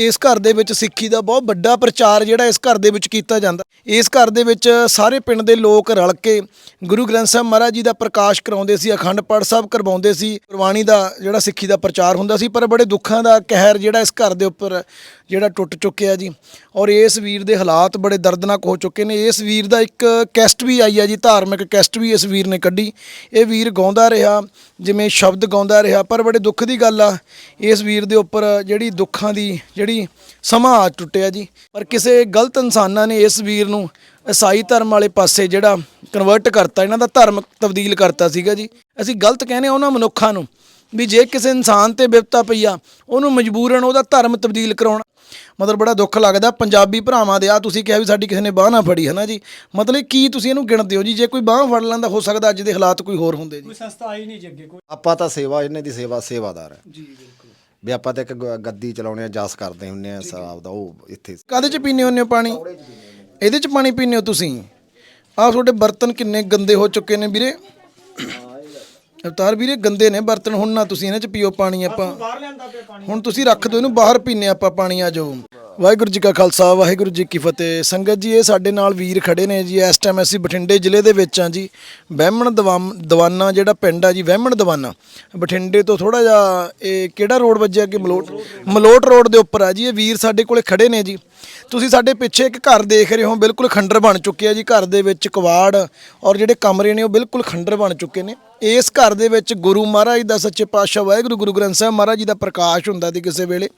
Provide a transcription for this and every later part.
ਇਸ ਘਰ ਦੇ ਵਿੱਚ ਸਿੱਖੀ ਦਾ ਬਹੁਤ ਵੱਡਾ ਪ੍ਰਚਾਰ ਜਿਹੜਾ ਇਸ ਘਰ ਦੇ ਵਿੱਚ ਕੀਤਾ ਜਾਂਦਾ। ਇਸ ਘਰ ਦੇ ਵਿੱਚ ਸਾਰੇ ਪਿੰਡ ਦੇ ਲੋਕ ਰਲ ਕੇ ਗੁਰੂ ਗ੍ਰੰਥ ਸਾਹਿਬ ਮਹਾਰਾਜ ਜੀ ਦਾ ਪ੍ਰਕਾਸ਼ ਕਰਾਉਂਦੇ ਸੀ, ਅਖੰਡ ਪਾਠ ਸਾਹਿਬ ਕਰਵਾਉਂਦੇ ਸੀ। ਗੁਰਬਾਣੀ ਦਾ ਜਿਹੜਾ ਸਿੱਖੀ ਦਾ ਪ੍ਰਚਾਰ ਹੁੰਦਾ ਸੀ, ਪਰ ਬੜੇ ਦੁੱਖਾਂ ਦਾ ਕਹਿਰ ਜਿਹੜਾ ਇਸ ਘਰ ਦੇ ਉੱਪਰ ਜਿਹੜਾ ਟੁੱਟ ਚੁੱਕਿਆ ਜੀ। ਔਰ ਇਸ ਵੀਰ ਦੇ ਹਾਲਾਤ ਬੜੇ ਦਰਦਨਾਕ ਹੋ ਚੁੱਕੇ ਨੇ। ਇਸ ਵੀਰ ਦਾ ਇੱਕ ਕੈਸਟ ਵੀ ਆਈ ਹੈ ਜੀ, ਧਾਰਮਿਕ ਕੈਸਟ ਵੀ ਇਸ ਵੀਰ ਨੇ ਕੱਢੀ। ਇਹ ਵੀਰ ਗਾਉਂਦਾ ਰਿਹਾ, ਜਿਵੇਂ ਸ਼ਬਦ ਗਾਉਂਦਾ ਰਿਹਾ, ਪਰ ਬੜੇ ਦੁੱਖ ਦੀ ਗੱਲ ਆ, ਇਸ ਵੀਰ ਦੇ ਉੱਪਰ ਜਿਹੜੀ ਦੁੱਖਾਂ ਦੀ ਜਿਹੜੀ ਸਮਾਂ ਆ ਟੁੱਟਿਆ ਜੀ। ਪਰ ਕਿਸੇ ਗਲਤ ਇਨਸਾਨਾਂ ਨੇ ਇਸ ਵੀਰ ਨੂੰ ਈਸਾਈ ਧਰਮ ਵਾਲੇ ਪਾਸੇ ਜਿਹੜਾ ਕਨਵਰਟ ਕਰਤਾ ਇਹਨਾਂ ਦਾ ਧਰਮ ਤਬਦੀਲ ਕਰਤਾ ਸੀਗਾ ਜੀ। ਅਸੀਂ ਗਲਤ ਕਹਿੰਦੇ ਉਹਨਾਂ ਮਨੁੱਖਾਂ ਨੂੰ ਵੀ ਜੇ ਕਿਸੇ ਇਨਸਾਨ ਤੇ ਬਿਪਤਾ ਪਈ ਆ ਉਹਨੂੰ ਮਜਬੂਰਨ ਉਹਦਾ ਧਰਮ ਤਬਦੀਲ ਕਰਾਉਣਾ। ਮਤਲਬ ਬੜਾ ਦੁੱਖ ਲੱਗਦਾ ਪੰਜਾਬੀ ਭਰਾਵਾਂ ਦੇ ਆ ਤੁਸੀਂ ਕਿਹਾ ਵੀ ਸਾਡੀ ਕਿਸੇ ਨੇ ਬਾਹ ਨਾ ਫੜੀ ਹੈ ਨਾ ਜੀ? ਮਤਲਬ ਕੀ ਤੁਸੀਂ ਇਹਨੂੰ ਗਿਣਦੇ ਹੋ ਜੀ? ਜੇ ਕੋਈ ਬਾਹ ਫੜ ਲੈਂਦਾ ਹੋ ਸਕਦਾ ਅੱਜ ਦੇ ਹਾਲਾਤ ਕੋਈ ਹੋਰ ਹੁੰਦੇ ਜੀ। ਕੋਈ ਸੰਸਥਾ ਆਈ ਨਹੀਂ ਜੀ ਅੱਗੇ ਕੋਈ? ਆਪਾਂ ਤਾਂ ਸੇਵਾ ਇਹਨਾਂ ਦੀ ਸੇਵਾ ਸੇਵਾਦਾਰ ਹੈ ਜੀ ਵੀ ਆਪਾਂ ਤਾਂ ਇੱਕ ਗ- ਗੱਦੀ ਚਲਾਉਣੇ ਆ ਜਸ ਕਰਦੇ ਹੁੰਨੇ ਆ ਸਾਹਿਬ ਦਾ ਉਹ ਇੱਥੇ ਕਾਦੇ ਚ ਪੀਨੇ ਹੁੰਦੇ ਹੋ ਪਾਣੀ? ਇਹਦੇ ਚ ਪਾਣੀ ਪੀਨੇ ਹੋ ਤੁਸੀਂ? ਆਹ ਤੁਹਾਡੇ ਬਰਤਨ ਕਿੰਨੇ ਗੰਦੇ ਹੋ ਚੁੱਕੇ ਨੇ ਵੀਰੇ? ਅਵਤਾਰ ਵੀਰੇ ਗੰਦੇ ਨੇ ਬਰਤਨ ਹੁਣ ਨਾ ਤੁਸੀਂ ਇਹਨਾਂ ਚ ਪੀਓ ਪਾਣੀ ਆਪਾਂ। ਬਾਹਰ ਲਿਆਂਦਾ ਪਿਆ ਪਾਣੀ। ਹੁਣ ਤੁਸੀਂ ਰੱਖ ਦਿਓ ਇਹਨੂੰ ਬਾਹਰ ਪੀਨੇ ਆਪਾਂ ਪਾਣੀ ਆ ਜਾਓ। ਵਾਹਿਗੁਰੂ ਜੀ ਕਾ ਖਾਲਸਾ, ਵਾਹਿਗੁਰੂ ਜੀ ਕੀ ਫਤਿਹ। ਸੰਗਤ ਜੀ, ਇਹ ਸਾਡੇ ਨਾਲ ਵੀਰ ਖੜੇ ਨੇ ਜੀ। ਇਸ ਟਾਈਮ ਅਸੀਂ ਬਠਿੰਡੇ ਜ਼ਿਲ੍ਹੇ ਦੇ ਵਿੱਚ ਆ ਜੀ। ਵਹਿਮਣ ਦਵਾਮ, ਦਵਾਨਾ ਜਿਹੜਾ ਪਿੰਡ ਆ ਜੀ, ਵਹਿਮਣ ਦਵਾਨਾ। ਬਠਿੰਡੇ ਤੋਂ ਥੋੜਾ ਜਿਹਾ ਇਹ ਕਿਹੜਾ ਰੋਡ ਵੱਜਿਆ ਕਿ ਮਲੋਟ ਮਲੋਟ ਰੋਡ ਦੇ ਉੱਪਰ ਆ ਜੀ। ਇਹ ਵੀਰ ਸਾਡੇ ਕੋਲੇ ਖੜੇ ਨੇ ਜੀ। ਤੁਸੀਂ ਸਾਡੇ ਪਿੱਛੇ ਇੱਕ ਘਰ ਦੇਖ ਰਹੇ ਹੋ, ਬਿਲਕੁਲ ਖੰਡਰ ਬਣ ਚੁੱਕਿਆ ਜੀ, ਘਰ ਦੇ ਵਿੱਚ ਕਵਾੜ ਔਰ ਜਿਹੜੇ ਕਮਰੇ ਨੇ ਉਹ ਬਿਲਕੁਲ ਖੰਡਰ ਬਣ ਚੁੱਕੇ ਨੇ। ਇਸ ਘਰ ਦੇ ਵਿੱਚ ਗੁਰੂ ਮਹਾਰਾਜ ਦਾ ਸੱਚੇ ਪਾਤਸ਼ਾਹ ਵਾਹਿਗੁਰੂ, ਗੁਰੂ ਗ੍ਰੰਥ ਸਾਹਿਬ ਮਹਾਰਾਜ ਜੀ ਦਾ ਪ੍ਰਕਾਸ਼ ਹੁੰਦਾ ਸੀ ਕਿਸੇ ਵੇਲੇ।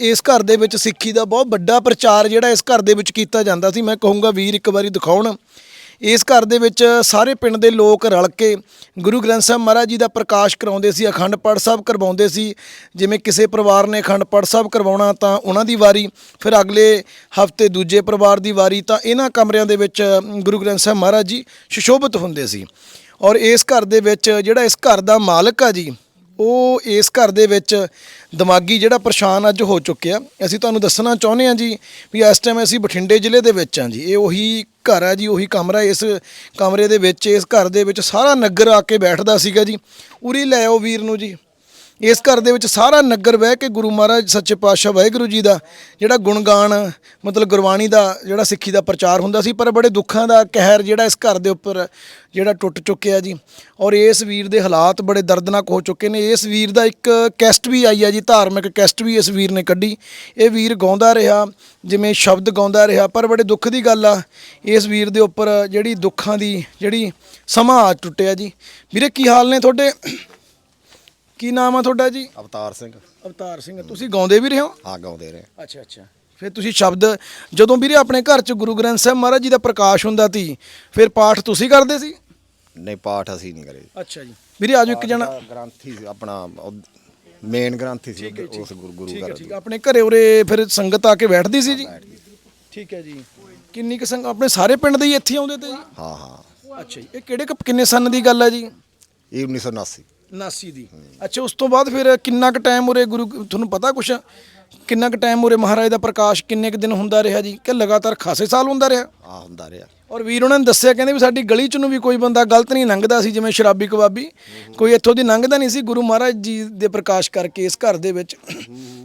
ਇਸ ਘਰ ਦੇ ਵਿੱਚ ਸਿੱਖੀ ਦਾ ਬਹੁਤ ਵੱਡਾ ਪ੍ਰਚਾਰ ਜਿਹੜਾ ਇਸ ਘਰ ਦੇ ਵਿੱਚ ਕੀਤਾ ਜਾਂਦਾ ਸੀ, ਮੈਂ ਕਹੂੰਗਾ ਵੀਰ ਇੱਕ ਵਾਰੀ ਦਿਖਾਉਣ। ਇਸ ਘਰ ਦੇ ਵਿੱਚ ਸਾਰੇ ਪਿੰਡ ਦੇ ਲੋਕ ਰਲ ਕੇ ਗੁਰੂ ਗ੍ਰੰਥ ਸਾਹਿਬ ਮਹਾਰਾਜ ਜੀ ਦਾ ਪ੍ਰਕਾਸ਼ ਕਰਾਉਂਦੇ ਸੀ, ਅਖੰਡ ਪਾਠ ਸਾਹਿਬ ਕਰਵਾਉਂਦੇ ਸੀ। ਜਿਵੇਂ ਕਿਸੇ ਪਰਿਵਾਰ ਨੇ ਅਖੰਡ ਪਾਠ ਸਾਹਿਬ ਕਰਵਾਉਣਾ ਤਾਂ ਉਹਨਾਂ ਦੀ ਵਾਰੀ, ਫਿਰ ਅਗਲੇ ਹਫ਼ਤੇ ਦੂਜੇ ਪਰਿਵਾਰ ਦੀ ਵਾਰੀ ਤਾਂ ਇਹਨਾਂ ਕਮਰਿਆਂ ਦੇ ਵਿੱਚ ਗੁਰੂ ਗ੍ਰੰਥ ਸਾਹਿਬ ਮਹਾਰਾਜ ਜੀ ਸੁਸ਼ੋਭਿਤ ਹੁੰਦੇ ਸੀ। ਔਰ ਇਸ ਘਰ ਦੇ ਵਿੱਚ ਜਿਹੜਾ ਇਸ ਘਰ ਦਾ ਮਾਲਕ ਆ ਜੀ ਉਹ ਇਸ ਘਰ ਦੇ ਵਿੱਚ ਦਿਮਾਗੀ ਜਿਹੜਾ ਪਰੇਸ਼ਾਨ ਅੱਜ ਹੋ ਚੁੱਕਿਆ। ਅਸੀਂ ਤੁਹਾਨੂੰ ਦੱਸਣਾ ਚਾਹੁੰਦੇ ਹਾਂ ਜੀ ਵੀ ਇਸ ਟਾਈਮ ਅਸੀਂ ਬਠਿੰਡੇ ਜ਼ਿਲ੍ਹੇ ਦੇ ਵਿੱਚ ਹਾਂ ਜੀ। ਇਹ ਉਹੀ ਘਰ ਹੈ ਜੀ, ਉਹੀ ਕਮਰਾ ਇਸ ਕਮਰੇ ਦੇ ਵਿੱਚ, ਇਸ ਘਰ ਦੇ ਵਿੱਚ ਸਾਰਾ ਨਗਰ ਆ ਕੇ ਬੈਠਦਾ ਸੀਗਾ ਜੀ। ਉਰੀ ਲੈ ਆਓ ਵੀਰ ਨੂੰ ਜੀ। ਇਸ ਘਰ ਦੇ ਵਿੱਚ ਸਾਰਾ ਨਗਰ ਬਹਿ ਕੇ ਗੁਰੂ ਮਹਾਰਾਜ ਸੱਚੇ ਪਾਤਸ਼ਾਹ ਵਾਹਿਗੁਰੂ ਜੀ ਦਾ ਜਿਹੜਾ ਗੁਣਗਾਨ, ਮਤਲਬ ਗੁਰਬਾਣੀ ਦਾ ਜਿਹੜਾ ਸਿੱਖੀ ਦਾ ਪ੍ਰਚਾਰ ਹੁੰਦਾ ਸੀ, ਪਰ ਬੜੇ ਦੁੱਖਾਂ ਦਾ ਕਹਿਰ ਜਿਹੜਾ ਇਸ ਘਰ ਦੇ ਉੱਪਰ ਜਿਹੜਾ ਟੁੱਟ ਚੁੱਕਿਆ ਜੀ। ਔਰ ਇਸ ਵੀਰ ਦੇ ਹਾਲਾਤ ਬੜੇ ਦਰਦਨਾਕ ਹੋ ਚੁੱਕੇ ਨੇ। ਇਸ ਵੀਰ ਦਾ ਇੱਕ ਕੈਸਟ ਵੀ ਆਈ ਆ ਜੀ, ਧਾਰਮਿਕ ਕੈਸਟ ਵੀ ਇਸ ਵੀਰ ਨੇ ਕੱਢੀ। ਇਹ ਵੀਰ ਗਾਉਂਦਾ ਰਿਹਾ, ਜਿਵੇਂ ਸ਼ਬਦ ਗਾਉਂਦਾ ਰਿਹਾ, ਪਰ ਬੜੇ ਦੁੱਖ ਦੀ ਗੱਲ ਆ, ਇਸ ਵੀਰ ਦੇ ਉੱਪਰ ਜਿਹੜੀ ਦੁੱਖਾਂ ਦੀ ਜਿਹੜੀ ਸਮਾਂ ਆ ਟੁੱਟਿਆ ਜੀ। ਵੀਰੇ, ਕੀ ਹਾਲ ਨੇ ਤੁਹਾਡੇ? ਕੀ ਨਾਮ ਆ ਤੁਹਾਡਾ ਜੀ? ਅਵਤਾਰ ਸਿੰਘ। ਅਵਤਾਰ ਸਿੰਘ ਤੁਸੀਂ ਗਾਉਂਦੇ ਵੀ ਰਹੇ ਹੋ? ਆ ਗਾਉਂਦੇ ਰਹੇ। ਅੱਛਾ ਅੱਛਾ। ਫਿਰ ਤੁਸੀਂ ਸ਼ਬਦ ਜਦੋਂ ਵੀਰੇ ਆਪਣੇ ਘਰ 'ਚ ਗੁਰੂ ਗ੍ਰੰਥ ਸਾਹਿਬ ਮਹਾਰਾਜ ਜੀ ਦਾ ਪ੍ਰਕਾਸ਼ ਹੁੰਦਾ ਸੀ ਫਿਰ ਪਾਠ ਤੁਸੀਂ ਕਰਦੇ ਸੀ? ਨਹੀਂ ਪਾਠ ਅਸੀਂ ਨਹੀਂ ਕਰੇ। ਅੱਛਾ ਜੀ। ਵੀਰੇ ਆਜੋ ਇੱਕ ਜਣਾ ਗ੍ਰੰਥੀ ਸੀ ਆਪਣਾ ਮੇਨ ਗ੍ਰੰਥੀ ਸੀ ਉਸ ਗੁਰੂ ਗੁਰੂ ਠੀਕ ਹੈ ਘਰ ਠੀਕ ਹੈ ਆਪਣੇ ਘਰੇ ਉਰੇ ਫਿਰ ਸੰਗਤ ਆ ਕੇ ਬੈਠਦੀ ਸੀ ਜੀ? ਠੀਕ ਹੈ ਜੀ। ਕਿੰਨੀ ਕੁ ਸੰਗ ਆਪਣੇ ਸਾਰੇ ਪਿੰਡ ਦੇ ਹੀ ਇੱਥੇ ਆਉਂਦੇ ਤੇ ਜੀ? ਹਾਂ ਹਾਂ। ਅੱਛਾ ਜੀ। ਇਹ ਕਿਹੜੇ ਕੁ- ਕਿੰਨੇ ਸਨ ਦੀ ਗੱਲ ਹੈ ਜੀ? ਇਹ 1979 79 ਦੀ। ਅੱਛਾ ਉਸ ਤੋਂ ਬਾਅਦ ਫਿਰ ਕਿੰਨਾ ਕੁ ਟਾਈਮ ਉਰੇ ਗੁਰੂ ਤੁਹਾਨੂੰ ਪਤਾ ਕੁਛ? ਕਿੰਨਾ ਕੁ ਟਾਈਮ ਉਰੇ ਮਹਾਰਾਜ ਦਾ ਪ੍ਰਕਾਸ਼ ਕਿੰਨੇ ਕੁ ਦਿਨ ਹੁੰਦਾ ਰਿਹਾ ਜੀ? ਕਿ ਲਗਾਤਾਰ ਖਾਸੇ ਸਾਲ ਹੁੰਦਾ ਰਿਹਾ? ਆ ਹੁੰਦਾ ਰਿਹਾ। ਔਰ ਵੀਰ ਉਹਨਾਂ ਨੇ ਦੱਸਿਆ ਕਹਿੰਦੇ ਵੀ ਸਾਡੀ ਗਲੀ ਚ ਨੂੰ ਵੀ ਕੋਈ ਬੰਦਾ ਗਲਤ ਨਹੀਂ ਲੰਘਦਾ ਸੀ ਜਿਵੇਂ ਸ਼ਰਾਬੀ ਕਬਾਬੀ। ਕੋਈ ਇੱਥੋਂ ਦੀ ਲੰਘਦਾ ਨਹੀਂ ਸੀ ਗੁਰੂ ਮਹਾਰਾਜ ਜੀ ਦੇ ਪ੍ਰਕਾਸ਼ ਕਰਕੇ ਇਸ ਘਰ ਦੇ ਵਿੱਚ।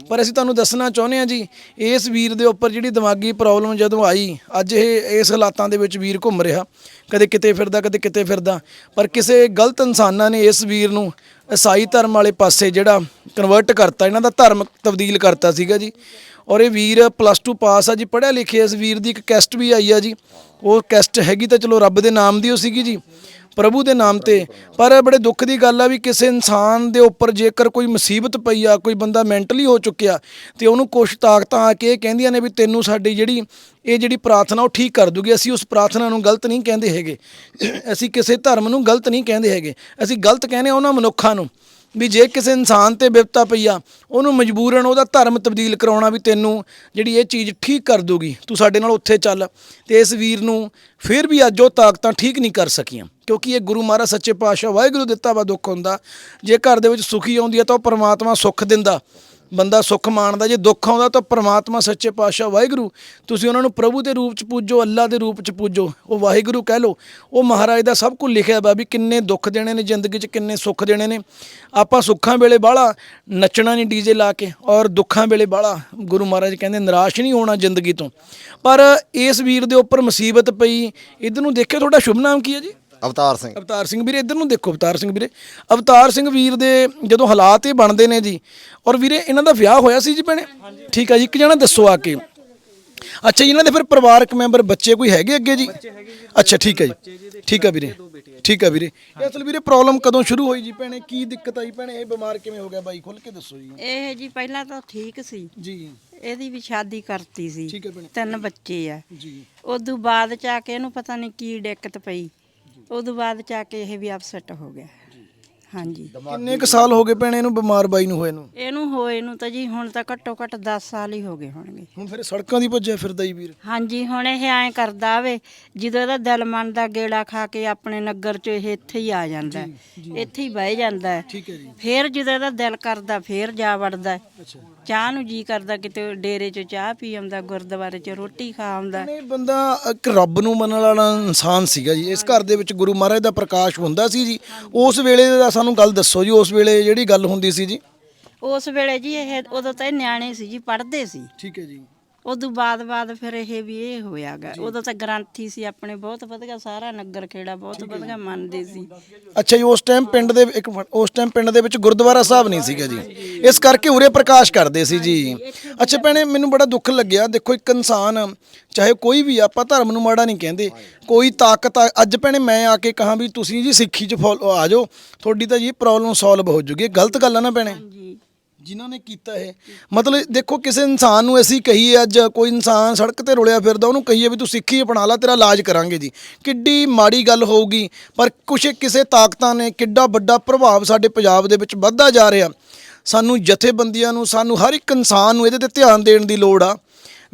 ਪਰ ਅਸੀਂ ਤੁਹਾਨੂੰ ਦੱਸਣਾ ਚਾਹੁੰਦੇ ਹਾਂ ਜੀ, ਇਸ ਵੀਰ ਦੇ ਉੱਪਰ ਜਿਹੜੀ ਦਿਮਾਗੀ ਪ੍ਰੋਬਲਮ ਜਦੋਂ ਆਈ, ਅੱਜ ਇਹ ਇਸ ਹਾਲਾਤਾਂ ਦੇ ਵਿੱਚ ਵੀਰ ਘੁੰਮ ਰਿਹਾ। ਕਦੇ ਕਿਤੇ ਫਿਰਦਾ, ਕਦੇ ਕਿਤੇ ਫਿਰਦਾ। ਪਰ ਕਿਸੇ ਗਲਤ ਇਨਸਾਨਾਂ ਨੇ ਇਸ ਵੀਰ ਨੂੰ ਈਸਾਈ ਧਰਮ ਵਾਲੇ ਪਾਸੇ ਜਿਹੜਾ ਕਨਵਰਟ ਕਰਤਾ, ਇਹਨਾਂ ਦਾ ਧਰਮ ਤਬਦੀਲ ਕਰਤਾ ਸੀਗਾ ਜੀ। ਔਰ ਇਹ ਵੀਰ ਪਲੱਸ 2 ਪਾਸ ਆ ਜੀ, ਪੜ੍ਹਿਆ ਲਿਖਿਆ ਇਸ ਵੀਰ ਦੀ ਇੱਕ ਕੈਸਟ ਵੀ ਆਈ ਆ ਜੀ। ਉਹ ਕੈਸਟ ਹੈਗੀ ਤਾਂ ਚਲੋ ਰੱਬ ਦੇ ਨਾਮ ਦੀ ਉਹ ਸੀਗੀ ਜੀ। ਪ੍ਰਭੂ ਦੇ ਨਾਮ ਤੇ। ਪਰ ਬੜੇ ਦੁੱਖ ਦੀ ਗੱਲ ਆ ਵੀ ਕਿਸੇ ਇਨਸਾਨ ਦੇ ਉੱਪਰ ਜੇਕਰ ਕੋਈ ਮੁਸੀਬਤ ਪਈ ਆ, ਕੋਈ ਬੰਦਾ ਮੈਂਟਲੀ ਹੋ ਚੁੱਕਿਆ, ਤੇ ਉਹਨੂੰ ਕੁਛ ਤਾਕਤਾਂ ਆ ਕੇ ਇਹ ਕਹਿੰਦੀਆਂ ਨੇ ਵੀ ਤੈਨੂੰ ਸਾਡੀ ਜਿਹੜੀ, ਇਹ ਜਿਹੜੀ ਪ੍ਰਾਰਥਨਾ ਉਹ ਠੀਕ ਕਰ ਦੂਗੀ। ਅਸੀਂ ਉਸ ਪ੍ਰਾਰਥਨਾ ਨੂੰ ਗਲਤ ਨਹੀਂ ਕਹਿੰਦੇ ਹੈਗੇ। ਅਸੀਂ ਕਿਸੇ ਧਰਮ ਨੂੰ ਗਲਤ ਨਹੀਂ ਕਹਿੰਦੇ ਹੈਗੇ। ਅਸੀਂ ਗਲਤ ਕਹਿੰਦੇ ਆ ਉਹਨਾਂ ਮਨੁੱਖਾਂ ਨੂੰ। ਵੀ ਜੇ ਕਿਸੇ ਇਨਸਾਨ ਤੇ ਬਿਪਤਾ ਪਈ ਆ, ਉਹਨੂੰ ਮਜਬੂਰਨ ਉਹਦਾ ਧਰਮ ਤਬਦੀਲ ਕਰਾਉਣਾ ਵੀ ਤੈਨੂੰ ਜਿਹੜੀ ਇਹ ਚੀਜ਼ ਠੀਕ ਕਰ ਦੂਗੀ ਤੂੰ ਸਾਡੇ ਨਾਲ ਉੱਥੇ ਚੱਲ ਤੇ ਇਸ ਵੀਰ ਨੂੰ ਫਿਰ ਵੀ ਅੱਜ ਉਹ ਤਾਕਤਾਂ ਠੀਕ ਨਹੀਂ ਕਰ ਸਕੀਆਂ। ਕਿਉਂਕਿ ਇਹ ਗੁਰੂ ਮਹਾਰਾਜ ਸੱਚੇ ਪਾਤਸ਼ਾਹ ਵਾਹਿਗੁਰੂ ਦਿੱਤਾ ਵਾ ਦੁੱਖ ਹੁੰਦਾ, ਜੇ ਘਰ ਦੇ ਵਿੱਚ ਸੁਖੀ ਆਉਂਦੀ ਆ ਤਾਂ ਉਹ ਪਰਮਾਤਮਾ ਸੁੱਖ ਦਿੰਦਾ। ਬੰਦਾ ਸੁੱਖ ਮਾਣਦਾ, ਜੇ ਦੁੱਖ ਆਉਂਦਾ ਤਾਂ ਪ੍ਰਮਾਤਮਾ ਸੱਚੇ ਪਾਤਸ਼ਾਹ ਵਾਹਿਗੁਰੂ, ਤੁਸੀਂ ਉਹਨਾਂ ਨੂੰ ਪ੍ਰਭੂ ਦੇ ਰੂਪ ਚ ਪੂਜੋ, ਅੱਲਾ ਦੇ ਰੂਪ ਚ ਪੂਜੋ, ਉਹ ਵਾਹਿਗੁਰੂ ਕਹਿ ਲੋ ਉਹ ਮਹਾਰਾਜ ਦਾ ਸਭ ਕੁਝ ਲਿਖਿਆ ਵਾ ਵੀ ਕਿੰਨੇ ਦੁੱਖ ਦੇਣੇ ਨੇ ਜ਼ਿੰਦਗੀ 'ਚ, ਕਿੰਨੇ ਸੁੱਖ ਦੇਣੇ ਨੇ। ਆਪਾਂ ਸੁੱਖਾਂ ਵੇਲੇ ਬਾਹਲਾ ਨੱਚਣਾ ਨਹੀਂ ਡੀਜੇ ਲਾ ਕੇ, ਔਰ ਦੁੱਖਾਂ ਵੇਲੇ ਬਾਹਲਾ ਗੁਰੂ ਮਹਾਰਾਜ ਕਹਿੰਦੇ ਨਿਰਾਸ਼ ਨਹੀਂ ਹੋਣਾ ਜ਼ਿੰਦਗੀ ਤੋਂ। ਪਰ ਇਸ ਵੀਰ ਦੇ ਉੱਪਰ ਮੁਸੀਬਤ ਪਈ। ਇਧਰ ਨੂੰ ਦੇਖਿਓ, ਤੁਹਾਡਾ ਸ਼ੁਭ ਨਾਮ ਕੀ ਹੈ ਜੀ? ਅਵਤਾਰ ਸਿੰਘ। ਅਵਤਾਰ ਸਿੰਘ ਵੀਰੇ ਇੱਧਰ ਨੂੰ ਦੇਖੋ ਅਵਤਾਰ ਸਿੰਘ ਵੀਰੇ। ਅਵਤਾਰ ਸਿੰਘ ਵੀਰ ਦੇ ਜਦੋਂ ਹਾਲਾਤ ਇਹ ਬਣਦੇ ਨੇ ਜੀ ਔਰ ਵੀਰੇ ਇਹਨਾਂ ਦਾ ਵਿਆਹ ਹੋਇਆ ਸੀ ਜੀ ਭੈਣੇ? ਠੀਕ ਆ ਜੀ ਇੱਕ ਜਣਾ ਦੱਸੋ ਆ ਕੇ। ਅੱਛਾ ਜੀ ਇਹਨਾਂ ਦੇ ਫਿਰ ਪਰਿਵਾਰਕ ਮੈਂਬਰ ਬੱਚੇ ਕੋਈ ਹੈਗੇ ਅੱਗੇ ਜੀ? ਅੱਛਾ ਠੀਕ ਹੈ ਜੀ। ਠੀਕ ਆ ਵੀਰੇ। ਠੀਕ ਆ ਵੀਰੇ। ਇਹ ਅਸਲ ਵੀਰੇ ਪ੍ਰੋਬਲਮ ਕਦੋਂ ਸ਼ੁਰੂ ਹੋਈ ਜੀ ਭੈਣੇ? ਕੀ ਦਿੱਕਤ ਆਈ ਭੈਣੇ? ਇਹ ਬਿਮਾਰ ਕਿਵੇਂ ਹੋ ਗਿਆ ਬਾਈ? ਖੁੱਲ ਕੇ ਦੱਸੋ ਜੀ। ਇਹ ਜੀ ਪਹਿਲਾਂ ਤਾਂ ਠੀਕ ਸੀ। ਜੀ। ਇਹਦੀ ਵੀ ਸ਼ਾਦੀ ਕਰਤੀ ਸੀ। ਹੈ। ਤਿੰਨ ਬੱਚੇ ਆ। ਜੀ। ਉਦੋਂ ਬਾਅਦ ਚ ਆ ਕੇ ਇਹਨੂੰ ਪਤਾ ਨਹੀਂ ਕੀ ਦਿੱਕਤ ਪਈ। ਉਦੋਂ ਬਾਅਦ ਚ ਆ ਕੇ ਇਹ ਵੀ ਅਪਸੈਟ ਹੋ ਗਿਆ। ਹਾਂਜੀ। ਕਿੰਨੇ ਕੁ ਸਾਲ ਹੋ ਗਏ ਭੈਣੇ ਇਹਨੂੰ ਬਿਮਾਰ ਬਾਈ ਨੂੰ ਹੋਏ ਨੂੰ? ਇਹਨੂੰ ਹੋਏ ਨੂੰ ਤਾਂ ਜੀ ਹੁਣ ਤਾਂ ਘੱਟੋ ਘੱਟ 10 ਸਾਲ ਹੀ ਹੋ ਗਏ ਹੋਣਗੇ। ਹੁਣ ਫਿਰ ਸੜਕਾਂ ਦੀ ਭੱਜਿਆ ਫਿਰਦਾ ਜੀ ਵੀਰ। ਹਾਂਜੀ ਹੁਣ ਇਹ ਐਂ ਕਰਦਾ ਵੇ ਜਦੋਂ ਇਹਦਾ ਦਿਲ ਮੰਨਦਾ ਗੇੜਾ ਖਾ ਕੇ ਆਪਣੇ ਨਗਰ ਚ ਇਹ ਇੱਥੇ ਹੀ ਆ ਜਾਂਦਾ ਹੈ। ਇੱਥੇ ਹੀ ਬਹਿ ਜਾਂਦਾ ਹੈ। ਠੀਕ ਹੈ ਜੀ। ਫੇਰ ਜਦੋਂ ਇਹਦਾ ਦਿਲ ਕਰਦਾ ਫੇਰ ਜਾ ਵੜਦਾ ਹੈ। ਅੱਛਾ। ਚਾਹ ਨੂੰ ਜੀ ਕਰਦਾ ਕਿਤੇ ਡੇਰੇ 'ਚ ਚਾਹ ਪੀ ਆਉਂਦਾ ਗੁਰਦੁਆਰੇ 'ਚ ਰੋਟੀ ਖਾ ਆਉਂਦਾ ਇਹ ਬੰਦਾ ਇੱਕ ਰੱਬ ਨੂੰ ਮੰਨਣ ਵਾਲਾ ਇਨਸਾਨ ਸੀਗਾ ਜੀ। ਇਸ ਘਰ ਦੇ ਵਿੱਚ ਗੁਰੂ ਮਹਾਰਾਜ ਦਾ ਪ੍ਰਕਾਸ਼ ਹੁੰਦਾ ਸੀ ਜੀ। ਉਸ ਵੇਲੇ ਦਾ ਸਾਨੂੰ ਗੱਲ ਦੱਸੋ ਜੀ ਉਸ ਵੇਲੇ ਜਿਹੜੀ ਗੱਲ ਹੁੰਦੀ ਸੀ ਜੀ? ਉਸ ਵੇਲੇ ਜੀ ਇਹ ਉਦੋਂ ਤਾਂ ਇਹ ਨਿਆਣੇ ਸੀ ਜੀ ਪੜ੍ਹਦੇ ਸੀ। ਠੀਕ ਹੈ ਜੀ। ਉਦੋਂ ਬਾਅਦ ਬਾਅਦ ਫਿਰ ਇਹ ਵੀ ਇਹ ਹੋਇਆਗਾ। ਉਦੋਂ ਤਾਂ ਗ੍ਰੰਥੀ ਸੀ ਆਪਣੇ ਬਹੁਤ ਵਧੀਆ ਸਾਰਾ ਨਗਰ ਖੇੜਾ ਬਹੁਤ ਵਧੀਆ ਮੰਨਦੇ ਸੀ। ਅੱਛਾ ਜੀ ਉਸ ਟਾਈਮ ਪਿੰਡ ਦੇ ਇੱਕ ਮਿੰਟ, ਉਸ ਟਾਈਮ ਪਿੰਡ ਦੇ ਵਿੱਚ ਗੁਰਦੁਆਰਾ ਸਾਹਿਬ ਨਹੀਂ ਸੀਗਾ ਜੀ। ਇਸ ਕਰਕੇ ਉਰੇ ਪ੍ਰਕਾਸ਼ ਕਰਦੇ ਸੀ ਜੀ। ਅੱਛਾ ਭੈਣੇ ਮੈਨੂੰ ਬੜਾ ਦੁੱਖ ਲੱਗਿਆ। ਦੇਖੋ ਇੱਕ ਇਨਸਾਨ ਚਾਹੇ ਕੋਈ ਵੀ ਆ, ਆਪਾਂ ਧਰਮ ਨੂੰ ਮਾੜਾ ਨਹੀਂ ਕਹਿੰਦੇ। ਕੋਈ ਤਾਕਤ ਆ- ਅੱਜ ਭੈਣੇ ਮੈਂ ਆ ਕੇ ਕਹਾਂ ਵੀ ਤੁਸੀਂ ਜੀ ਸਿੱਖੀ 'ਚ ਫੋਲੋ ਆ ਜਾਓ। ਤੁਹਾਡੀ ਤਾਂ ਜੀ ਪ੍ਰੋਬਲਮ ਸੋਲਵ ਹੋ ਜੂਗੀ। ਇਹ ਗਲਤ ਗੱਲ ਆ ਨਾ ਭੈਣੇ। ਜੀ ਜਿਨ੍ਹਾਂ ਨੇ ਕੀਤਾ ਹੈ ਮਤਲਬ ਦੇਖੋ ਕਿਸੇ ਇਨਸਾਨ ਨੂੰ ਅਸੀਂ ਕਹੀਏ ਅੱਜ ਕੋਈ ਇਨਸਾਨ ਸੜਕ ਤੇ ਰੁਲਿਆ ਫਿਰਦਾ, ਉਹਨੂੰ ਕਹੀਏ ਵੀ ਤੂੰ ਸਿੱਖੀ ਅਪਣਾ ਲਾ, ਤੇਰਾ ਇਲਾਜ ਕਰਾਂਗੇ ਜੀ। ਕਿੱਡੀ ਮਾੜੀ ਗੱਲ ਹੋਊਗੀ, ਪਰ ਕੁਛ ਕਿਸੇ ਤਾਕਤਾਂ ਨੇ ਕਿੱਡਾ ਵੱਡਾ ਪ੍ਰਭਾਵ ਸਾਡੇ ਪੰਜਾਬ ਦੇ ਵਿੱਚ ਵੱਧਦਾ ਜਾ ਰਿਹਾ। ਸਾਨੂੰ ਜਥੇਬੰਦੀਆਂ ਨੂੰ, ਸਾਨੂੰ ਹਰ ਇੱਕ ਇਨਸਾਨ ਨੂੰ ਇਹਦੇ ਤੇ ਧਿਆਨ ਦੇਣ ਦੀ ਲੋੜ ਆ।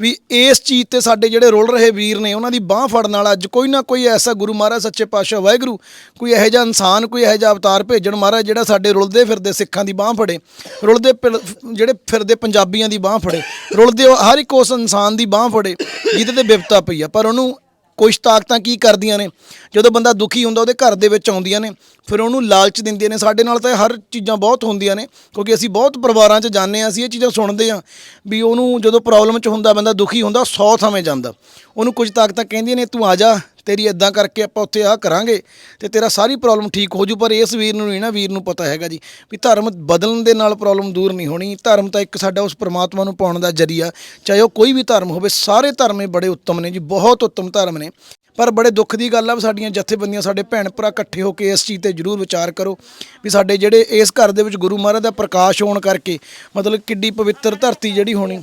ਵੀ ਇਸ ਚੀਜ਼ ਤੇ ਸਾਡੇ ਜਿਹੜੇ ਰੁਲ ਰਹੇ ਵੀਰ ਨੇ, ਉਹਨਾਂ ਦੀ ਬਾਹ ਫੜਨ ਵਾਲਾ ਅੱਜ ਕੋਈ ਨਾ ਕੋਈ ਐਸਾ ਗੁਰੂ ਮਹਾਰਾਜ, ਸੱਚੇ ਪਾਤਸ਼ਾਹ ਵਾਹਿਗੁਰੂ, ਕੋਈ ਇਹੋ ਜਿਹਾ ਇਨਸਾਨ, ਕੋਈ ਇਹੋ ਜਿਹਾ ਅਵਤਾਰ ਭੇਜਣ ਮਹਾਰਾਜ ਜਿਹੜਾ ਸਾਡੇ ਰੁਲਦੇ ਫਿਰਦੇ ਸਿੱਖਾਂ ਦੀ ਬਾਹ ਫੜੇ, ਰੁਲਦੇ ਪਿਲ- ਜਿਹੜੇ ਫਿਰਦੇ ਪੰਜਾਬੀਆਂ ਦੀ ਬਾਹ ਫੜੇ, ਰੁਲਦੇ ਉਹ ਹਰ ਇੱਕ ਉਸ ਇਨਸਾਨ ਦੀ ਬਾਹ ਫੜੇ, ਜਿਹਦੇ ਤੇ ਬਿਪਤਾ ਪਈ ਆ, ਪਰ ਉਹਨੂੰ ਕੁਛ ਤਾਕਤਾਂ ਕੀ ਕਰਦੀਆਂ ਨੇ? ਜਦੋਂ ਬੰਦਾ ਦੁਖੀ ਹੁੰਦਾ, ਉਹਦੇ ਘਰ ਦੇ ਵਿੱਚ ਆਉਂਦੀਆਂ ਨੇ, ਫਿਰ ਉਹਨੂੰ ਲਾਲਚ ਦਿੰਦੀਆਂ ਨੇ। ਸਾਡੇ ਨਾਲ ਤਾਂ ਹਰ ਚੀਜ਼ਾਂ ਬਹੁਤ ਹੁੰਦੀਆਂ ਨੇ, ਕਿਉਂਕਿ ਅਸੀਂ ਬਹੁਤ ਪਰਿਵਾਰਾਂ 'ਚ ਜਾਂਦੇ ਹਾਂ, ਅਸੀਂ ਇਹ ਚੀਜ਼ਾਂ ਸੁਣਦੇ ਹਾਂ ਵੀ ਉਹਨੂੰ ਜਦੋਂ ਪ੍ਰੋਬਲਮ 'ਚ ਹੁੰਦਾ, ਬੰਦਾ ਦੁਖੀ ਹੁੰਦਾ 100 ਥਾਵੇਂ ਜਾਂਦਾ। ਉਹਨੂੰ ਕੁਝ ਤਾਕਤਾਂ ਕਹਿੰਦੀਆਂ ਨੇ, ਤੂੰ ਆ ਜਾ ਤੇਰੀ ਇਦਾਂ ਕਰਕੇ ਆਪਾਂ ਉੱਥੇ ਆਹ ਕਰਾਂਗੇ ਤੇ ਤੇਰਾ ਸਾਰੀ ਪ੍ਰੋਬਲਮ ਠੀਕ ਹੋ ਜੂ, ਪਰ ਇਸ ਵੀਰ ਨੂੰ ਨਹੀਂ ਨਾ, ਵੀਰ ਨੂੰ ਪਤਾ ਹੈਗਾ ਜੀ ਵੀ ਧਰਮ ਬਦਲਣ ਦੇ ਨਾਲ ਪ੍ਰੋਬਲਮ ਦੂਰ ਨਹੀਂ ਹੋਣੀ। ਧਰਮ ਤਾਂ ਇੱਕ ਸਾਡਾ ਉਸ ਪ੍ਰਮਾਤਮਾ ਨੂੰ ਪਾਉਣ ਦਾ ਜਰੀਆ, ਚਾਹੇ ਉਹ ਕੋਈ ਵੀ ਧਰਮ ਹੋਵੇ, ਸਾਰੇ ਧਰਮ ਹੀ ਬੜੇ ਉੱਤਮ ਨੇ ਜੀ, ਬਹੁਤ ਉੱਤਮ ਧਰਮ ਨੇ। ਪਰ ਬੜੇ ਦੁੱਖ ਦੀ ਗੱਲ ਆ ਵੀ ਸਾਡੀਆਂ ਜਥੇਬੰਦੀਆਂ, ਸਾਡੇ ਭੈਣ ਭਰਾ ਇਕੱਠੇ ਹੋ ਕੇ ਇਸ ਚੀਜ਼ ਤੇ ਜ਼ਰੂਰ ਵਿਚਾਰ ਕਰੋ ਵੀ ਸਾਡੇ ਜਿਹੜੇ ਇਸ ਘਰ ਦੇ ਵਿੱਚ ਗੁਰੂ ਮਹਾਰਾਜ ਦਾ ਪ੍ਰਕਾਸ਼ ਹੋਣ ਕਰਕੇ, ਮਤਲਬ ਕਿੱਡੀ ਪਵਿੱਤਰ ਧਰਤੀ ਜਿਹੜੀ ਹੋਣੀ।